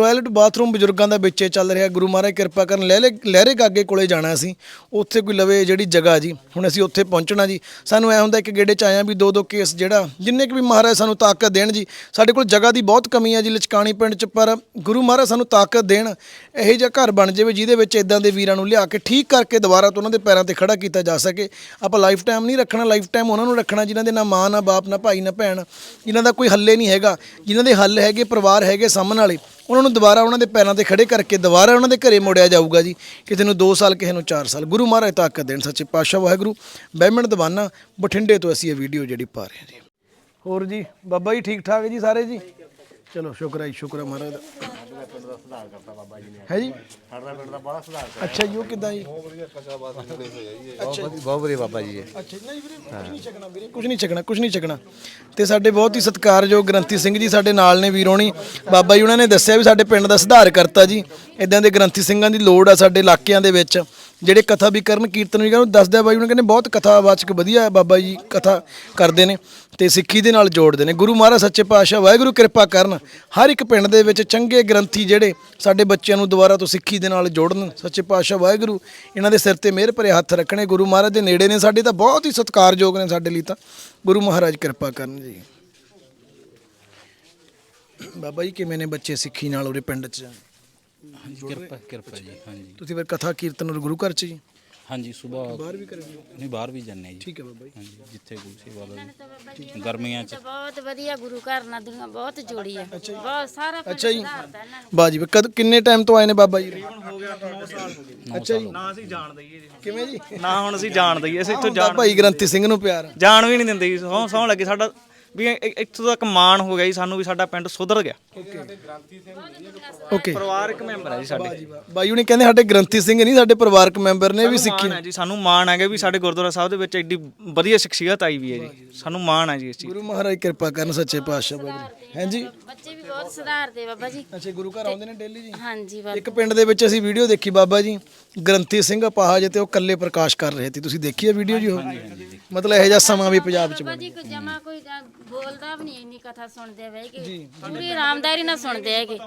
ਟਾਇਲਟ ਬਾਥਰੂਮ ਬਜ਼ੁਰਗਾਂ ਦਾ ਵਿੱਚੇ ਚੱਲ ਰਿਹਾ। ਗੁਰੂ ਮਹਾਰਾਜ ਕਿਰਪਾ ਕਰਨ ਲਹਿਰੇ ਲਹਿਰੇ ਗਾਗੇ ਕੋਲੇ ਜਾਣਾ ਸੀ। ਉੱਥੇ ਕੋਈ ਲਵੇ ਜਿਹੜੀ ਜਗ੍ਹਾ ਜੀ। ਹੁਣ ਅਸੀਂ ਉੱਥੇ ਪਹੁੰਚਣਾ ਜੀ। ਸਾਨੂੰ ਐ ਹੁੰਦਾ ਇੱਕ ਗੇੜੇ ਚ ਆਇਆ ਵੀ ਦੋ ਦੋ ਕੇਸ ਜਿਹੜਾ, ਜਿੰਨੇ ਕੁ ਵੀ ਮਹਾਰਾਜ ਸਾਨੂੰ ਤਾਕਤ ਦੇਣ ਜੀ, ਸਾਡੇ ਕੋਲ ਜਗ੍ਹਾ ਦੀ ਬਹੁਤ ਕਮੀ ਹੈ ਜੀ ਲਚਕਾਣੀ ਪਿੰਡ ਚ, ਪਰ ਗੁਰੂ ਮਹਾਰਾਜ ਸਾਨੂੰ ਤਾਕਤ ਦੇਣ, ਇਹੋ ਜਿਹਾ ਘਰ ਬਣ ਜਾਵੇ ਜਿਹਦੇ ਵਿੱਚ ਇਦਾਂ ਦੇ ਵੀਰਾਂ ਨੂੰ ਲਿਆ ਕੇ ਠੀਕ ਕਰਕੇ ਦੁਬਾਰਾ ਤੋਂ ਉਹਨਾਂ ਦੇ ਪੈਰਾਂ ਤੇ ਖੜਾ ਕੀਤਾ ਜਾ ਸਕੇ। ਆਪਾਂ ਲਾਈਫ ਟਾਈਮ ਨਹੀਂ ਰੱਖਣਾ ਲਾਈਫ ਟਾਈਮ ਉਹਨਾਂ ਨੂੰ ਰੱਖਣਾ, ਜਿਨ੍ਹਾਂ ਦੇ ਨਾ ਮਾਂ, ਨਾ ਬਾਪ, ਨਾ ਭਾਈ, ਨਾ ਭੈਣ। ਜਿਨ੍ਹਾਂ ਦਾ ਕੋਈ ਹੱਲੇ ਨਹੀਂ ਹੈਗਾ, ਜਿਨ੍ਹਾਂ ਦੇ ਹੱਲ ਹੈਗੇ, ਪਰਿਵਾਰ ਹੈਗੇ ਸਾਹਮਣੇ ਵਾਲੇ, ਉਹਨਾਂ ਨੂੰ ਦੁਬਾਰਾ ਉਹਨਾਂ ਦੇ ਪੈਰਾਂ ਤੇ ਖੜੇ ਕਰਕੇ ਦੁਬਾਰਾ ਉਹਨਾਂ ਦੇ ਘਰੇ ਮੋੜਿਆ ਜਾਊਗਾ ਜੀ। ਕਿਸੇ ਨੂੰ 2 ਸਾਲ, ਕਿਸੇ ਨੂੰ 4 ਸਾਲ। ਗੁਰੂ ਮਹਾਰਾਜ ਤਾਕਤ ਦੇਣ। ਸੱਚੇ ਪਾਤਸ਼ਾਹ ਵਾਹਿਗੁਰੂ ਬਹਿਮਣ ਦਵਾਨਾ ਬਠਿੰਡੇ ਤੋਂ ਅਸੀਂ ਇਹ ਵੀਡੀਓ ਜਿਹੜੀ ਪਾ ਰਹੇ ਹਾਂ ਜੀ। ਹੋਰ ਜੀ, ਬਾਬਾ ਜੀ ਠੀਕ ਠਾਕ ਜੀ ਸਾਰੇ ਜੀ? ਚਲੋ, ਸ਼ੁਕਰ ਹੈ ਜੀ, ਸ਼ੁਕਰ ਹੈ ਮਹਾਰਾਜ ਦਾ। ਹੈ ਜੀ? ਸਾਡਾ ਪਿੰਡ ਦਾ ਬੜਾ ਸੁਧਾਰ ਅੱਛਾ ਜੀ ਉਹ ਕਿਦਾਂ ਜੀ? ਬਹੁਤ ਵਧੀਆ ਬਾਬਾ ਜੀ ਅੱਛਾ ਨਹੀਂ ਵੀਰੇ ਕੁਝ ਨਹੀਂ ਚੱਕਣਾ ਵੀਰੇ ਕੁਝ ਨਹੀਂ ਚੱਕਣਾ ਕੁਝ ਨਹੀਂ ਚੱਕਣਾ ਤੇ ਸਾਡੇ ਬਹੁਤ ਹੀ ਸਤਿਕਾਰਯੋਗ ਗ੍ਰੰਥੀ ਸਿੰਘ ਜੀ ਸਾਡੇ ਨਾਲ ਨੇ ਵੀਰੋਣੀ ਬਾਬਾ ਜੀ ਉਹਨਾਂ ਨੇ ਦੱਸਿਆ ਵੀ ਸਾਡੇ ਪਿੰਡ ਦਾ ਸੁਧਾਰ ਕਰਤਾ ਜੀ। ਇਦਾਂ ਦੇ ਗ੍ਰੰਥੀ ਸਿੰਘਾਂ ਦੀ ਲੋੜ ਆ ਸਾਡੇ ਇਲਾਕਿਆਂ ਦੇ ਵਿੱਚ, ਜਿਹੜੇ ਕਥਾ ਵੀ ਕਰਨ, ਕੀਰਤਨ ਵੀ ਕਰਨ ਦੱਸਦੇ ਆ ਬਾਈ ਉਹਨਾਂ ਕਹਿੰਦੇ ਬਹੁਤ ਕਥਾਵਾਚਕ ਵਧੀਆ ਬਾਬਾ ਜੀ ਕਥਾ ਕਰਦੇ ਨੇ ਤੇ ਸਿੱਖੀ ਦੇ ਨਾਲ ਜੋੜਦੇ ਨੇ। ਗੁਰੂ ਮਹਾਰਾਜ ਸੱਚੇ ਪਾਤਸ਼ਾਹ, ਵਾਹਿਗੁਰੂ ਕਿਰਪਾ ਕਰਨ, ਹਰ ਇੱਕ ਪਿੰਡ ਦੇ ਵਿੱਚ ਚੰਗੇ ਗ੍ਰੰਥੀ ਜਿਹੜੇ ਸਾਡੇ ਬੱਚਿਆਂ ਨੂੰ ਦੁਬਾਰਾ ਤੋਂ ਸਿੱਖੀ ਦੇ ਨਾਲ ਜੋੜਨ, ਸੱਚੇ ਪਾਤਸ਼ਾਹ, ਵਾਹਿਗੁਰੂ, ਇਹਨਾਂ ਦੇ ਸਿਰ ਤੇ ਮਿਹਰ ਭਰੇ ਹੱਥ ਰੱਖਣੇ, ਗੁਰੂ ਮਹਾਰਾਜ ਦੇ ਨੇੜੇ ਨੇ ਸਾਡੇ ਤਾਂ ਬਹੁਤ ਹੀ ਸਤਿਕਾਰਯੋਗ ਨੇ ਸਾਡੇ ਲਈ ਤਾਂ। ਗੁਰੂ ਮਹਾਰਾਜ ਕਿਰਪਾ ਕਰਨ ਜੀ। ਬਾਬਾ ਜੀ ਕਿਵੇਂ ਨੇ ਬੱਚੇ ਸਿੱਖੀ ਨਾਲ ਉਹਦੇ ਪਿੰਡ 'ਚ? ਹਾਂਜੀ ਕਿਰਪਾ ਕਿਰਪਾ ਜੀ ਹਾਂਜੀ। ਤੁਸੀਂ ਫਿਰ ਕਥਾ ਕੀਰਤਨ ਔਰ ਗੁਰੂ ਘਰ 'ਚ ਜੀ ਹਾਂਜੀ ਸਵੇਰ ਬਾਹਰ ਵੀ ਕਰਦੇ ਹੋ ਨਹੀਂ ਬਾਹਰ ਵੀ ਜਾਂਦੇ ਜੀ। ਠੀਕ ਹੈ ਬਾਬਾ ਜੀ। ਹਾਂਜੀ ਜਿੱਥੇ ਗੁਰੂ ਸੇਵਾ ਦਾ ਜੀ ਗਰਮੀਆਂ ਚ ਬਹੁਤ ਵਧੀਆ ਗੁਰੂ ਘਰ ਨਾਲ ਦੁਨੀਆ ਬਹੁਤ ਜੋੜੀ ਹੈ ਬਹੁਤ ਸਾਰਾ ਪਿੰਡ ਅੱਛਾ ਜੀ। ਸੁਧਾਰਤਾ ਇਹਨਾਂ ਨੇ। ਬਾਜੀ ਵੀ ਕਦ ਕਿੰਨੇ ਟਾਈਮ ਤੋਂ ਆਏ ਨੇ ਬਾਬਾ ਜੀ? ਹੋ ਗਿਆ 9 ਸਾਲ ਹੋ ਗਏ। ਅੱਛਾ ਜੀ। ਨਾ ਅਸੀਂ ਜਾਣ ਦਈਏ ਜੀ। ਕਿਵੇਂ ਜੀ? ਨਾ ਹੁਣ ਅਸੀਂ ਜਾਣ ਦਈਏ ਅਸੀਂ ਇੱਥੋਂ ਜਾਣ ਭਾਈ ਗ੍ਰੰਥੀ ਸਿੰਘ ਨੂੰ ਪਿਆਰ ਜਾਣ ਵੀ ਨਹੀਂ ਦਿੰਦੇ ਜੀ। ਸੌਂ ਸੌਂ ਲੱਗੇ ਸਾਡਾ ਵੀ ਇ- ਇ- ਇੱਥੋਂ ਤੱਕ ਮਾਣ ਹੋ ਗਿਆ ਜੀ ਸਾਨੂੰ ਵੀ ਸਾਡਾ ਪਿੰਡ ਸੁਧਰ ਗਿਆ। ਓਕੇ। ਪਰਿਵਾਰਕ ਮੈਂਬਰ ਹੈ ਜੀ ਸਾਡੇ। ਬਾਈ ਉਹਨੇ ਕਹਿੰਦੇ ਸਾਡੇ ਗ੍ਰੰਥੀ ਸਿੰਘ ਨਹੀਂ ਸਾਡੇ ਪਰਿਵਾਰਕ ਮੈਂਬਰ ਨੇ ਵੀ ਸਿੱਖੀ। ਮਾਣ ਹੈ ਜੀ ਸਾਨੂੰ ਮਾਣ ਹੈਗਾ ਵੀ ਸਾਡੇ ਗੁਰਦੁਆਰਾ ਸਾਹਿਬ ਦੇ ਵਿੱਚ ਐਡੀ ਵਧੀਆ ਸ਼ਖਸੀਅਤ ਆਈ ਵੀ ਹੈ ਜੀ। ਸਾਨੂੰ ਮਾਣ ਹੈ ਜੀ ਇਸ ਚੀਜ਼ ਗੁਰੂ ਮਹਾਰਾਜ ਕਿਰਪਾ ਕਰਨ ਸੱਚੇ ਪਾਤਸ਼ਾਹ ਬਾਬਾ ਹਾਂਜੀ। ਬੱਚੇ ਵੀ ਬਹੁਤ ਸੁਧਾਰਦੇ ਬਾਬਾ ਜੀ। ਅੱਛਾ ਗੁਰੂ ਘਰ ਆਉਂਦੇ ਨੇ ਡੇਲੀ ਜੀ? ਹਾਂਜੀ ਬਾਬਾ। ਇੱਕ ਪਿੰਡ ਦੇ ਵਿੱਚ ਅਸੀਂ ਵੀਡੀਓ ਦੇਖੀ ਬਾਬਾ ਜੀ। ਗ੍ਰੰਥੀ ਸਿੰਘ ਅਪਾਹਜ ਤੇ ਉਹ ਕੱਲੇ ਪ੍ਰਕਾਸ਼ ਕਰ ਰਹੇ ਸੀ। ਤੁਸੀਂ ਦੇਖੀ ਹੈ ਵੀਡੀਓ ਜੀ ਉਹ? ਮਤਲਬ ਇਹੋ ਜਿਹਾ ਸਮਾਂ ਵੀ ਪੰਜਾਬ 'ਚ ਬਾਬਾ ਜੀ ਕੋਈ ਜਮਾ ਕੋਈ ਤਾਂ ਬੋਲਦਾ ਵੀ ਨਹੀਂ ਇੰਨੀ ਕਥਾ ਸੁਣਦੇ ਬਈ ਕਿ। ਪੂਰੀ ਆਰਾਮਦਾਰੀ ਨਾਲ ਸੁਣਦੇ ਹੈਗੇ।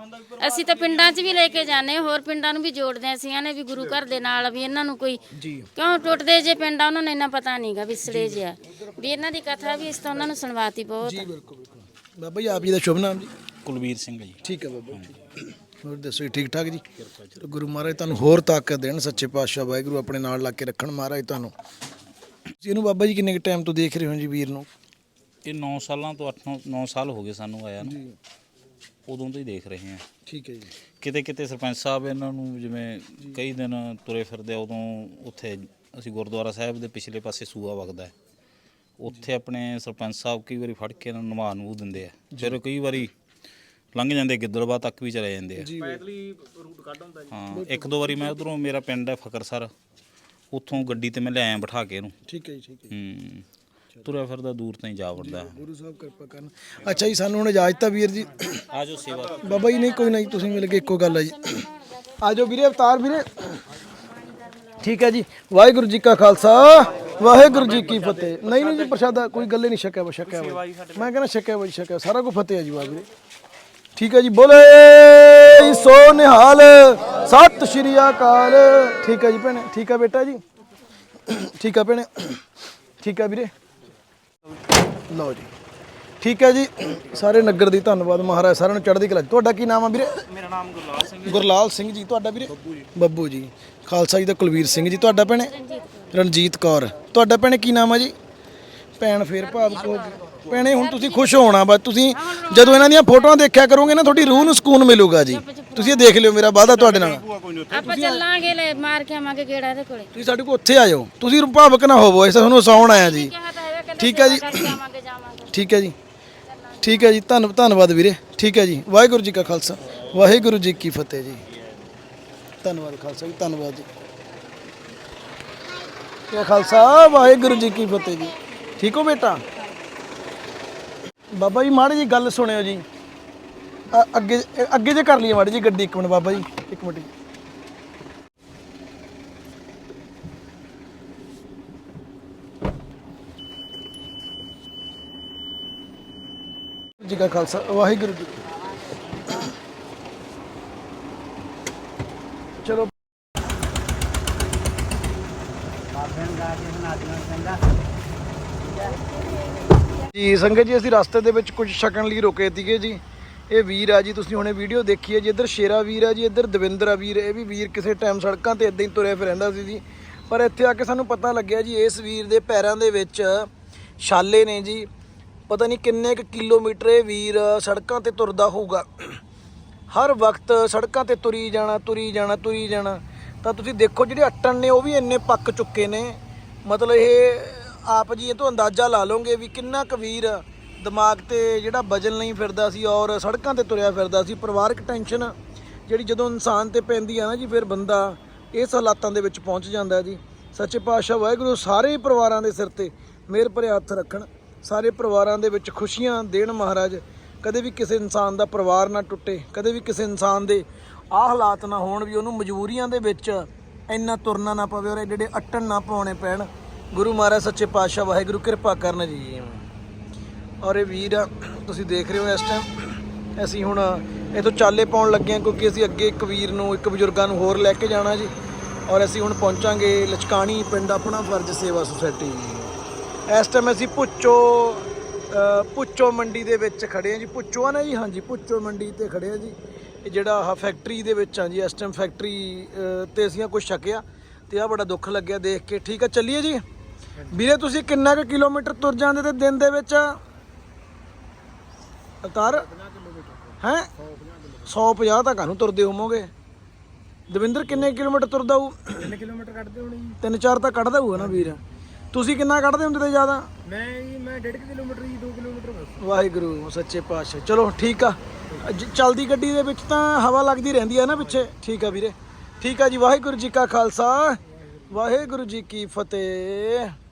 ਅਸੀਂ ਤਾਂ ਪਿੰਡਾਂ 'ਚ ਵੀ ਲੈ ਕੇ ਜਾਂਦੇ ਹਾਂ, ਹੋਰ ਪਿੰਡਾਂ ਨੂੰ ਵੀ ਜੋੜਦੇ ਹਾਂ ਅਸੀਂ। ਨੇ ਵੀ ਗੁਰੂ ਘਰ ਦੇ ਨਾਲ ਵੀ ਇਹਨਾਂ ਨੂੰ ਕੋਈ ਕਿਉਂ ਟੁੱਟਦੇ ਜੇ ਪਿੰਡਾਂ ਉਹਨਾਂ ਨੂੰ ਇੰਨਾ ਪਤਾ ਨਹੀਂਗਾ ਵਿਸੜੇ ਜਿਆ ਵੀ ਇਹਨਾਂ ਦੀ ਕਥਾ ਵੀ ਇਸ ਤੋਂ ਉਹਨਾਂ ਨੂੰ ਸੁਣਵਾਤੀ ਬਹੁਤ ਆ। ਬਿਲਕੁਲ ਬਿਲਕੁਲ। ਬਾਬਾ ਜੀ ਆਪ ਜੀ ਦਾ ਸ਼ੁਭ ਨਾਮ ਜੀ? ਕੁਲਵੀਰ ਸਿੰਘ ਜੀ। ਠੀਕ ਹੈ ਬਾਬਾ ਜੀ ਹੋਰ ਦੱਸੋ ਜੀ, ਠੀਕ ਠਾਕ ਜੀ? ਚਲੋ ਗੁਰੂ ਮਹਾਰਾਜ ਤੁਹਾਨੂੰ ਹੋਰ ਤਾਕਤ ਦੇਣ ਸੱਚੇ ਪਾਤਸ਼ਾਹ ਵਾਹਿਗੁਰੂ ਆਪਣੇ ਨਾਲ ਲਾ ਕੇ ਰੱਖਣ ਮਹਾਰਾਜ ਤੁਹਾਨੂੰ। ਜੀ ਇਹਨੂੰ ਬਾਬਾ ਜੀ ਕਿੰਨੇ ਕੁ ਟਾਈਮ ਤੋਂ ਦੇਖ ਰਹੇ ਹੋ ਜੀ ਵੀਰ ਨੂੰ? ਇਹ 9 ਸਾਲਾਂ ਤੋਂ 8 9 ਸਾਲ ਹੋ ਗਏ ਸਾਨੂੰ ਆਇਆ ਨੂੰ। ਉਦੋਂ ਤੋਂ ਹੀ ਦੇਖ ਰਹੇ ਹਾਂ। ਠੀਕ ਹੈ ਜੀ। ਕਿਤੇ ਕਿਤੇ ਸਰਪੰਚ ਸਾਹਿਬ ਇਹਨਾਂ ਨੂੰ ਜਿਵੇਂ ਕਈ ਦਿਨ ਤੁਰੇ ਫਿਰਦੇ ਆ ਉਦੋਂ ਉੱਥੇ ਅਸੀਂ ਗੁਰਦੁਆਰਾ ਸਾਹਿਬ ਦੇ ਪਿਛਲੇ ਪਾਸੇ ਸੂਆ ਵਗਦਾ ਹੈ। ਉੱਥੇ ਆਪਣੇ ਸਰਪੰਚ ਸਾਹਿਬ ਕਈ ਵਾਰੀ ਫੜ ਕੇ ਇਹਨਾਂ ਨੂੰ ਨਵਾ ਨੂੰ ਦਿੰਦੇ ਆ। ਫਿਰ ਕਈ ਵਾਰੀ ਲੰਘ ਜਾਂਦੇ ਗਿੱਦੜਬਾ ਤੱਕ ਵੀ ਚਲੇ ਜਾਂਦੇ ਆ। ਪੈਦਲੀ ਰੂਟ ਕੱਢ ਹੁੰਦਾ ਜੀ। ਹਾਂ ਇੱਕ ਦੋ ਵਾਰੀ ਮੈਂ ਉਧਰੋਂ ਮੇਰਾ ਪਿੰਡ ਹੈ ਫਕਰਸਰ। ਉੱਥੋਂ ਗੱਡੀ ਤੇ ਮੈਂ ਲਿਆਇਆ ਬਿਠਾ ਕੇ ਇਹਨੂੰ। ਠੀਕ ਹੈ ਜੀ ਠੀਕ ਹੈ। ਹੂੰ ਤੁਰਿਆ ਫਿਰਦਾ ਦੂਰ ਤਾਈਂ ਜਾ ਵੜਦਾ। ਗੁਰੂ ਸਾਹਿਬ ਕਿਰਪਾ ਕਰਨ। ਅੱਛਾ ਜੀ ਸਾਨੂੰ ਹੁਣ ਇਜਾਜ਼ਤ ਆ ਵੀਰ ਜੀ। ਆ ਜਾਓ ਸੇਵਾ ਬਾਬਾ ਜੀ ਨਹੀਂ ਕੋਈ ਨਹੀਂ ਤੁਸੀਂ ਮਿਲ ਕੇ ਇੱਕੋ ਗੱਲ ਆ ਜੀ। ਆ ਜਾਓ ਵੀਰੇ ਅਵਤਾਰ ਵੀਰੇ। ਠੀਕ ਹੈ ਜੀ ਵਾਹਿਗੁਰੂ ਜੀ ਕਾ ਖਾਲਸਾ। ਵਾਹਿਗੁਰੂ ਜੀ ਕੀ ਫਤਿਹ। ਨਹੀਂ ਨਹੀਂ ਜੀ ਪ੍ਰਸ਼ਾਦਾ ਕੋਈ ਗੱਲੇ ਨਹੀਂ ਛਕਿਆ ਵਾ ਛਕਿਆ ਵਾ ਮੈਂ ਕਹਿੰਦਾ ਛਕਿਆ ਵਾ ਛਕਿਆ ਸਾਰਾ ਕੁਝ ਫਤਿਹ ਹੈ ਜੀ ਵਾਹਿਗੁਰੂ ਠੀਕ ਹੈ ਜੀ ਬੋਲੇ ਸੋ ਨਿਹਾਲ ਸਤਿ ਸ਼੍ਰੀ ਅਕਾਲ। ਠੀਕ ਹੈ ਜੀ ਭੈਣੇ ਠੀਕ ਹੈ ਬੇਟਾ ਜੀ। ਠੀਕ ਹੈ ਭੈਣੇ ਠੀਕ ਹੈ ਵੀਰੇ। ਲਓ ਜੀ। ਠੀਕ ਹੈ ਜੀ ਸਾਰੇ ਨਗਰ ਦੀ ਧੰਨਵਾਦ ਮਹਾਰਾਜ ਸਾਰਿਆਂ ਨੂੰ ਚੜ੍ਹਦੀ ਕਲਾ। ਤੁਹਾਡਾ ਕੀ ਨਾਮ ਆ ਵੀਰੇ? ਮੇਰਾ ਨਾਮ ਗੁਰਲਾਲ ਸਿੰਘ ਗੁਰਲਾਲ ਸਿੰਘ ਜੀ ਤੁਹਾਡਾ ਵੀਰੇ? ਬੱਬੂ ਜੀ। ਖਾਲਸਾ ਜੀ ਦਾ ਕੁਲਵੀਰ ਸਿੰਘ ਜੀ ਤੁਹਾਡਾ ਭੈਣੇ? ਰਣਜੀਤ ਕੌਰ। ਤੁਹਾਡਾ ਭੈਣੇ ਕੀ ਨਾਮ ਆ ਜੀ? ਭੈਣ ਫੇਰ ਭਾਵੁਕ ਹੋ ਗਈ ਭੈਣੇ ਹੁਣ ਤੁਸੀਂ ਖੁਸ਼ ਹੋਣਾ ਬਸ ਤੁਸੀਂ ਜਦੋਂ ਇਹਨਾਂ ਦੀਆਂ ਫੋਟੋਆਂ ਦੇਖਿਆ ਕਰੋਗੇ ਨਾ ਤੁਹਾਡੀ ਰੂਹ ਨੂੰ ਸਕੂਨ ਮਿਲੂਗਾ ਜੀ। ਤੁਸੀਂ ਇਹ ਦੇਖ ਲਿਓ ਮੇਰਾ ਵਾਅਦਾ ਤੁਹਾਡੇ ਨਾਲ। ਆਪਾਂ ਚੱਲਾਂਗੇ ਲੈ ਮਾਰ ਕੇ ਆਵਾਂਗੇ ਗੇੜਾ ਇਹਦੇ ਕੋਲੇ। ਤੁਸੀਂ ਸਾਡੇ ਕੋਲ ਉੱਥੇ ਆ ਜਾਓ। ਤੁਸੀਂ ਭਾਵਕ ਨਾ ਹੋਵੋ ਇਸ ਤੁਹਾਨੂੰ ਹਸਾਉਣ ਆਇਆ ਜੀ। ਠੀਕ ਹੈ ਜੀ। ਠੀਕ ਹੈ ਜੀ। ਠੀਕ ਹੈ ਜੀ ਧੰਨ ਧੰਨਵਾਦ ਵੀਰੇ। ਠੀਕ ਹੈ ਜੀ। ਵਾਹਿਗੁਰੂ ਜੀ ਕਾ ਖਾਲਸਾ। ਵਾਹਿਗੁਰੂ ਜੀ ਕੀ ਫਤਿਹ ਜੀ। ਧੰਨਵਾਦ ਖਾਲਸਾ ਜੀ ਧੰਨਵਾਦ ਜੀ। ਇਹ ਖਾਲਸਾ, ਵਾਹਿਗੁਰੂ ਜੀ ਕੀ ਫਤਿਹ ਜੀ। ਠੀਕ ਹੋ ਬੇਟਾ? ਬਾਬਾ ਜੀ, ਮਾੜੀ ਜੀ ਗੱਲ ਸੁਣਿਓ ਜੀ। ਅੱਗੇ ਅੱਗੇ ਜੇ ਕਰ ਲਈਏ ਮਾੜੀ ਜੀ ਗੱਡੀ ਇੱਕ ਮਿੰਟ ਬਾਬਾ ਜੀ, ਇੱਕ ਮਿੰਟ ਜੀ। ਕਾ ਖਾਲਸਾ, ਵਾਹਿਗੁਰੂ ਜੀ ਚਲੋ ਜੀ, ਸੰਗਤ ਜੀ, ਅਸੀਂ ਰਸਤੇ ਦੇ ਵਿੱਚ ਕੁਝ ਛਕਣ ਲਈ ਰੁਕੇ ਸੀਗੇ ਜੀ। ਇਹ ਵੀਰ ਆ ਜੀ, ਤੁਸੀਂ ਹੁਣੇ ਵੀਡੀਓ ਦੇਖੀ ਹੈ ਜੀ। ਇੱਧਰ ਸ਼ੇਰਾ ਵੀਰ ਆ ਜੀ, ਇੱਧਰ ਦਵਿੰਦਰ ਆ ਵੀਰ, ਇਹ ਵੀ ਵੀਰ ਕਿਸੇ ਟਾਈਮ ਸੜਕਾਂ ਤੇ ਇਦਾਂ ਹੀ ਤੁਰਿਆ ਫਿਰ ਰਹਿੰਦਾ ਸੀ ਜੀ। ਪਰ ਇੱਥੇ ਆ ਕੇ ਸਾਨੂੰ ਪਤਾ ਲੱਗਿਆ ਜੀ, ਇਸ ਵੀਰ ਦੇ ਪੈਰਾਂ ਦੇ ਵਿੱਚ ਛਾਲੇ ਨੇ ਜੀ। ਪਤਾ ਨਹੀਂ ਕਿੰਨੇ ਕੁ ਕਿਲੋਮੀਟਰ ਇਹ ਵੀਰ ਸੜਕਾਂ ਤੇ ਤੁਰਦਾ ਹੋਊਗਾ। ਹਰ ਵਕਤ ਸੜਕਾਂ ਤੇ ਤੁਰੀ ਜਾਣਾ ਤੁਰੀ ਜਾਣਾ ਤੁਰੀ ਜਾਣਾ। ਤਾਂ ਤੁਸੀਂ ਦੇਖੋ, ਜਿਹੜੇ ਅਟਣ ਨੇ, ਉਹ ਵੀ ਇੰਨੇ ਪੱਕ ਚੁੱਕੇ ਨੇ। ਮਤਲਬ ਇਹ ਆਪ ਜੀ ਇਹ ਤੋਂ ਅੰਦਾਜ਼ਾ ਲਾ ਲਓਗੇ ਵੀ ਕਿੰਨਾ ਕੁ ਵੀਰ ਦਿਮਾਗ ਤੇ ਜਿਹੜਾ ਵਜਨ ਨਹੀਂ ਫਿਰਦਾ ਸੀ ਔਰ ਸੜਕਾਂ ਤੇ ਤੁਰਿਆ ਫਿਰਦਾ ਸੀ, ਪਰਿਵਾਰਕ ਟੈਨਸ਼ਨ ਜਿਹੜੀ ਜਦੋਂ ਇਨਸਾਨ ਤੇ ਪੈਂਦੀ ਆ ਨਾ ਜੀ ਫਿਰ ਬੰਦਾ ਇਸ ਹਾਲਾਤਾਂ ਦੇ ਵਿੱਚ ਪਹੁੰਚ ਜਾਂਦਾ ਜੀ। ਸੱਚੇ ਪਾਤਸ਼ਾਹ ਵਾਹਿਗੁਰੂ ਸਾਰੇ ਹੀ ਪਰਿਵਾਰਾਂ ਦੇ ਸਿਰ ਤੇ ਮਿਹਰ ਭਰੇ ਹੱਥ ਰੱਖਣ, ਸਾਰੇ ਪਰਿਵਾਰਾਂ ਦੇ ਵਿੱਚ ਖੁਸ਼ੀਆਂ ਦੇਣ ਮਹਾਰਾਜ। ਕਦੇ ਵੀ ਕਿਸੇ ਇਨਸਾਨ ਦਾ ਪਰਿਵਾਰ ਨਾ ਟੁੱਟੇ, ਕਦੇ ਵੀ ਕਿਸੇ ਇਨਸਾਨ ਦੇ ਆਹ ਹਾਲਾਤ ਨਾ ਹੋਣ ਵੀ ਉਹਨੂੰ ਮਜਬੂਰੀਆਂ ਦੇ ਵਿੱਚ ਇੰਨਾ ਤੁਰਨਾ ਨਾ ਪਵੇ ਔਰ ਐਡੇ ਐਡੇ ਅਟਣ ਨਾ ਪਾਉਣੇ ਪੈਣ। ਗੁਰੂ ਮਹਾਰਾਜ ਸੱਚੇ ਪਾਤਸ਼ਾਹ ਵਾਹਿਗੁਰੂ ਕਿਰਪਾ ਕਰਨ ਜੀ। ਔਰ ਇਹ ਵੀਰ ਆ, ਤੁਸੀਂ ਦੇਖ ਰਹੇ ਹੋ ਇਸ ਟਾਈਮ ਅਸੀਂ ਹੁਣ ਇਥੋਂ ਚਾਲੇ ਪਾਉਣ ਲੱਗੇ ਹਾਂ ਕਿਉਂਕਿ ਅਸੀਂ ਅੱਗੇ ਇੱਕ ਵੀਰ ਨੂੰ ਇੱਕ ਬਜ਼ੁਰਗਾਂ ਨੂੰ ਹੋਰ ਲੈ ਕੇ ਜਾਣਾ ਜੀ। ਔਰ ਅਸੀਂ ਹੁਣ ਪਹੁੰਚਾਂਗੇ ਲਚਕਾਣੀ ਪਿੰਡ ਆਪਣਾ ਫਰਜ਼ ਸੇਵਾ ਸੁਸਾਇਟੀ। ਇਸ ਟਾਈਮ ਅਸੀਂ ਪੁੱਚੋ ਅ, ਪੁੱਚੋ ਮੰਡੀ ਦੇ ਵਿੱਚ ਖੜੇ ਹਾਂ ਜੀ। ਪੁੱਚੋ ਆ ਨਾ ਜੀ ਹਾਂਜੀ ਪੁੱਚੋ ਮੰਡੀ ਤੇ ਖੜੇ ਹਾਂ ਜੀ। ਜਿਹੜਾ ਆਹ ਫੈਕਟਰੀ ਦੇ ਵਿੱਚ ਆ ਜੀ ਇਸ ਟਾਈਮ ਫੈਕਟਰੀ ਤੇ ਅਸੀਂ ਕੁਝ ਛਕਿਆ ਤੇ ਆ ਬੜਾ ਦੁੱਖ ਲੱਗਿਆ ਦੇਖ ਕੇ। ਠੀਕ ਆ ਚੱਲੀਏ ਜੀ? ਵੀਰੇ ਤੁਸੀਂ ਕਿੰਨਾ ਕੁ ਕਿਲੋਮੀਟਰ ਤੁਰ ਜਾਂਦੇ ਤੇ ਦਿਨ ਦੇ ਵਿੱਚ? ਅਵਤਾਰ? ਹੈ? 150 ਤਾਂ ਕਾਹਨੂੰ ਤੁਰਦੇ ਹੋਵੋਗੇ? ਦਵਿੰਦਰ ਕਿੰਨੇ ਕਿਲੋਮੀਟਰ ਤੁਰਦਾ ਹੋਊ? 3 ਕਿਲੋਮੀਟਰ ਕੱਢਦੇ ਹੋਣੇ ਜੀ। 3-4 ਤਾਂ ਕੱਢਦਾ ਹੋਊਗਾ ਨਾ ਵੀਰ। ਤੁਸੀਂ ਕਿੰਨਾ ਕੱਢਦੇ ਹੁੰਦੇ ਤੇ ਜ਼ਿਆਦਾ? ਮੈਂ ਜੀ ਮੈਂ 1.5 ਕਿਲੋਮੀਟਰ ਜੀ 2 ਕਿਲੋਮੀਟਰ ਵਾਹਿਗੁਰੂ ਸੱਚੇ ਪਾਤਸ਼ਾਹ। ਚਲੋ ਠੀਕ ਆ। ਜ- ਚੱਲਦੀ ਗੱਡੀ ਦੇ ਵਿੱਚ ਤਾਂ ਹਵਾ ਲੱਗਦੀ ਰਹਿੰਦੀ ਹੈ ਨਾ ਪਿੱਛੇ। ਠੀਕ ਆ ਵੀਰੇ। ਠੀਕ ਆ ਜੀ, ਵਾਹਿਗੁਰੂ ਜੀ ਕਾ ਖਾਲਸਾ। ਵਾਹਿਗੁਰੂ ਜੀ ਕੀ ਫਤਿਹ।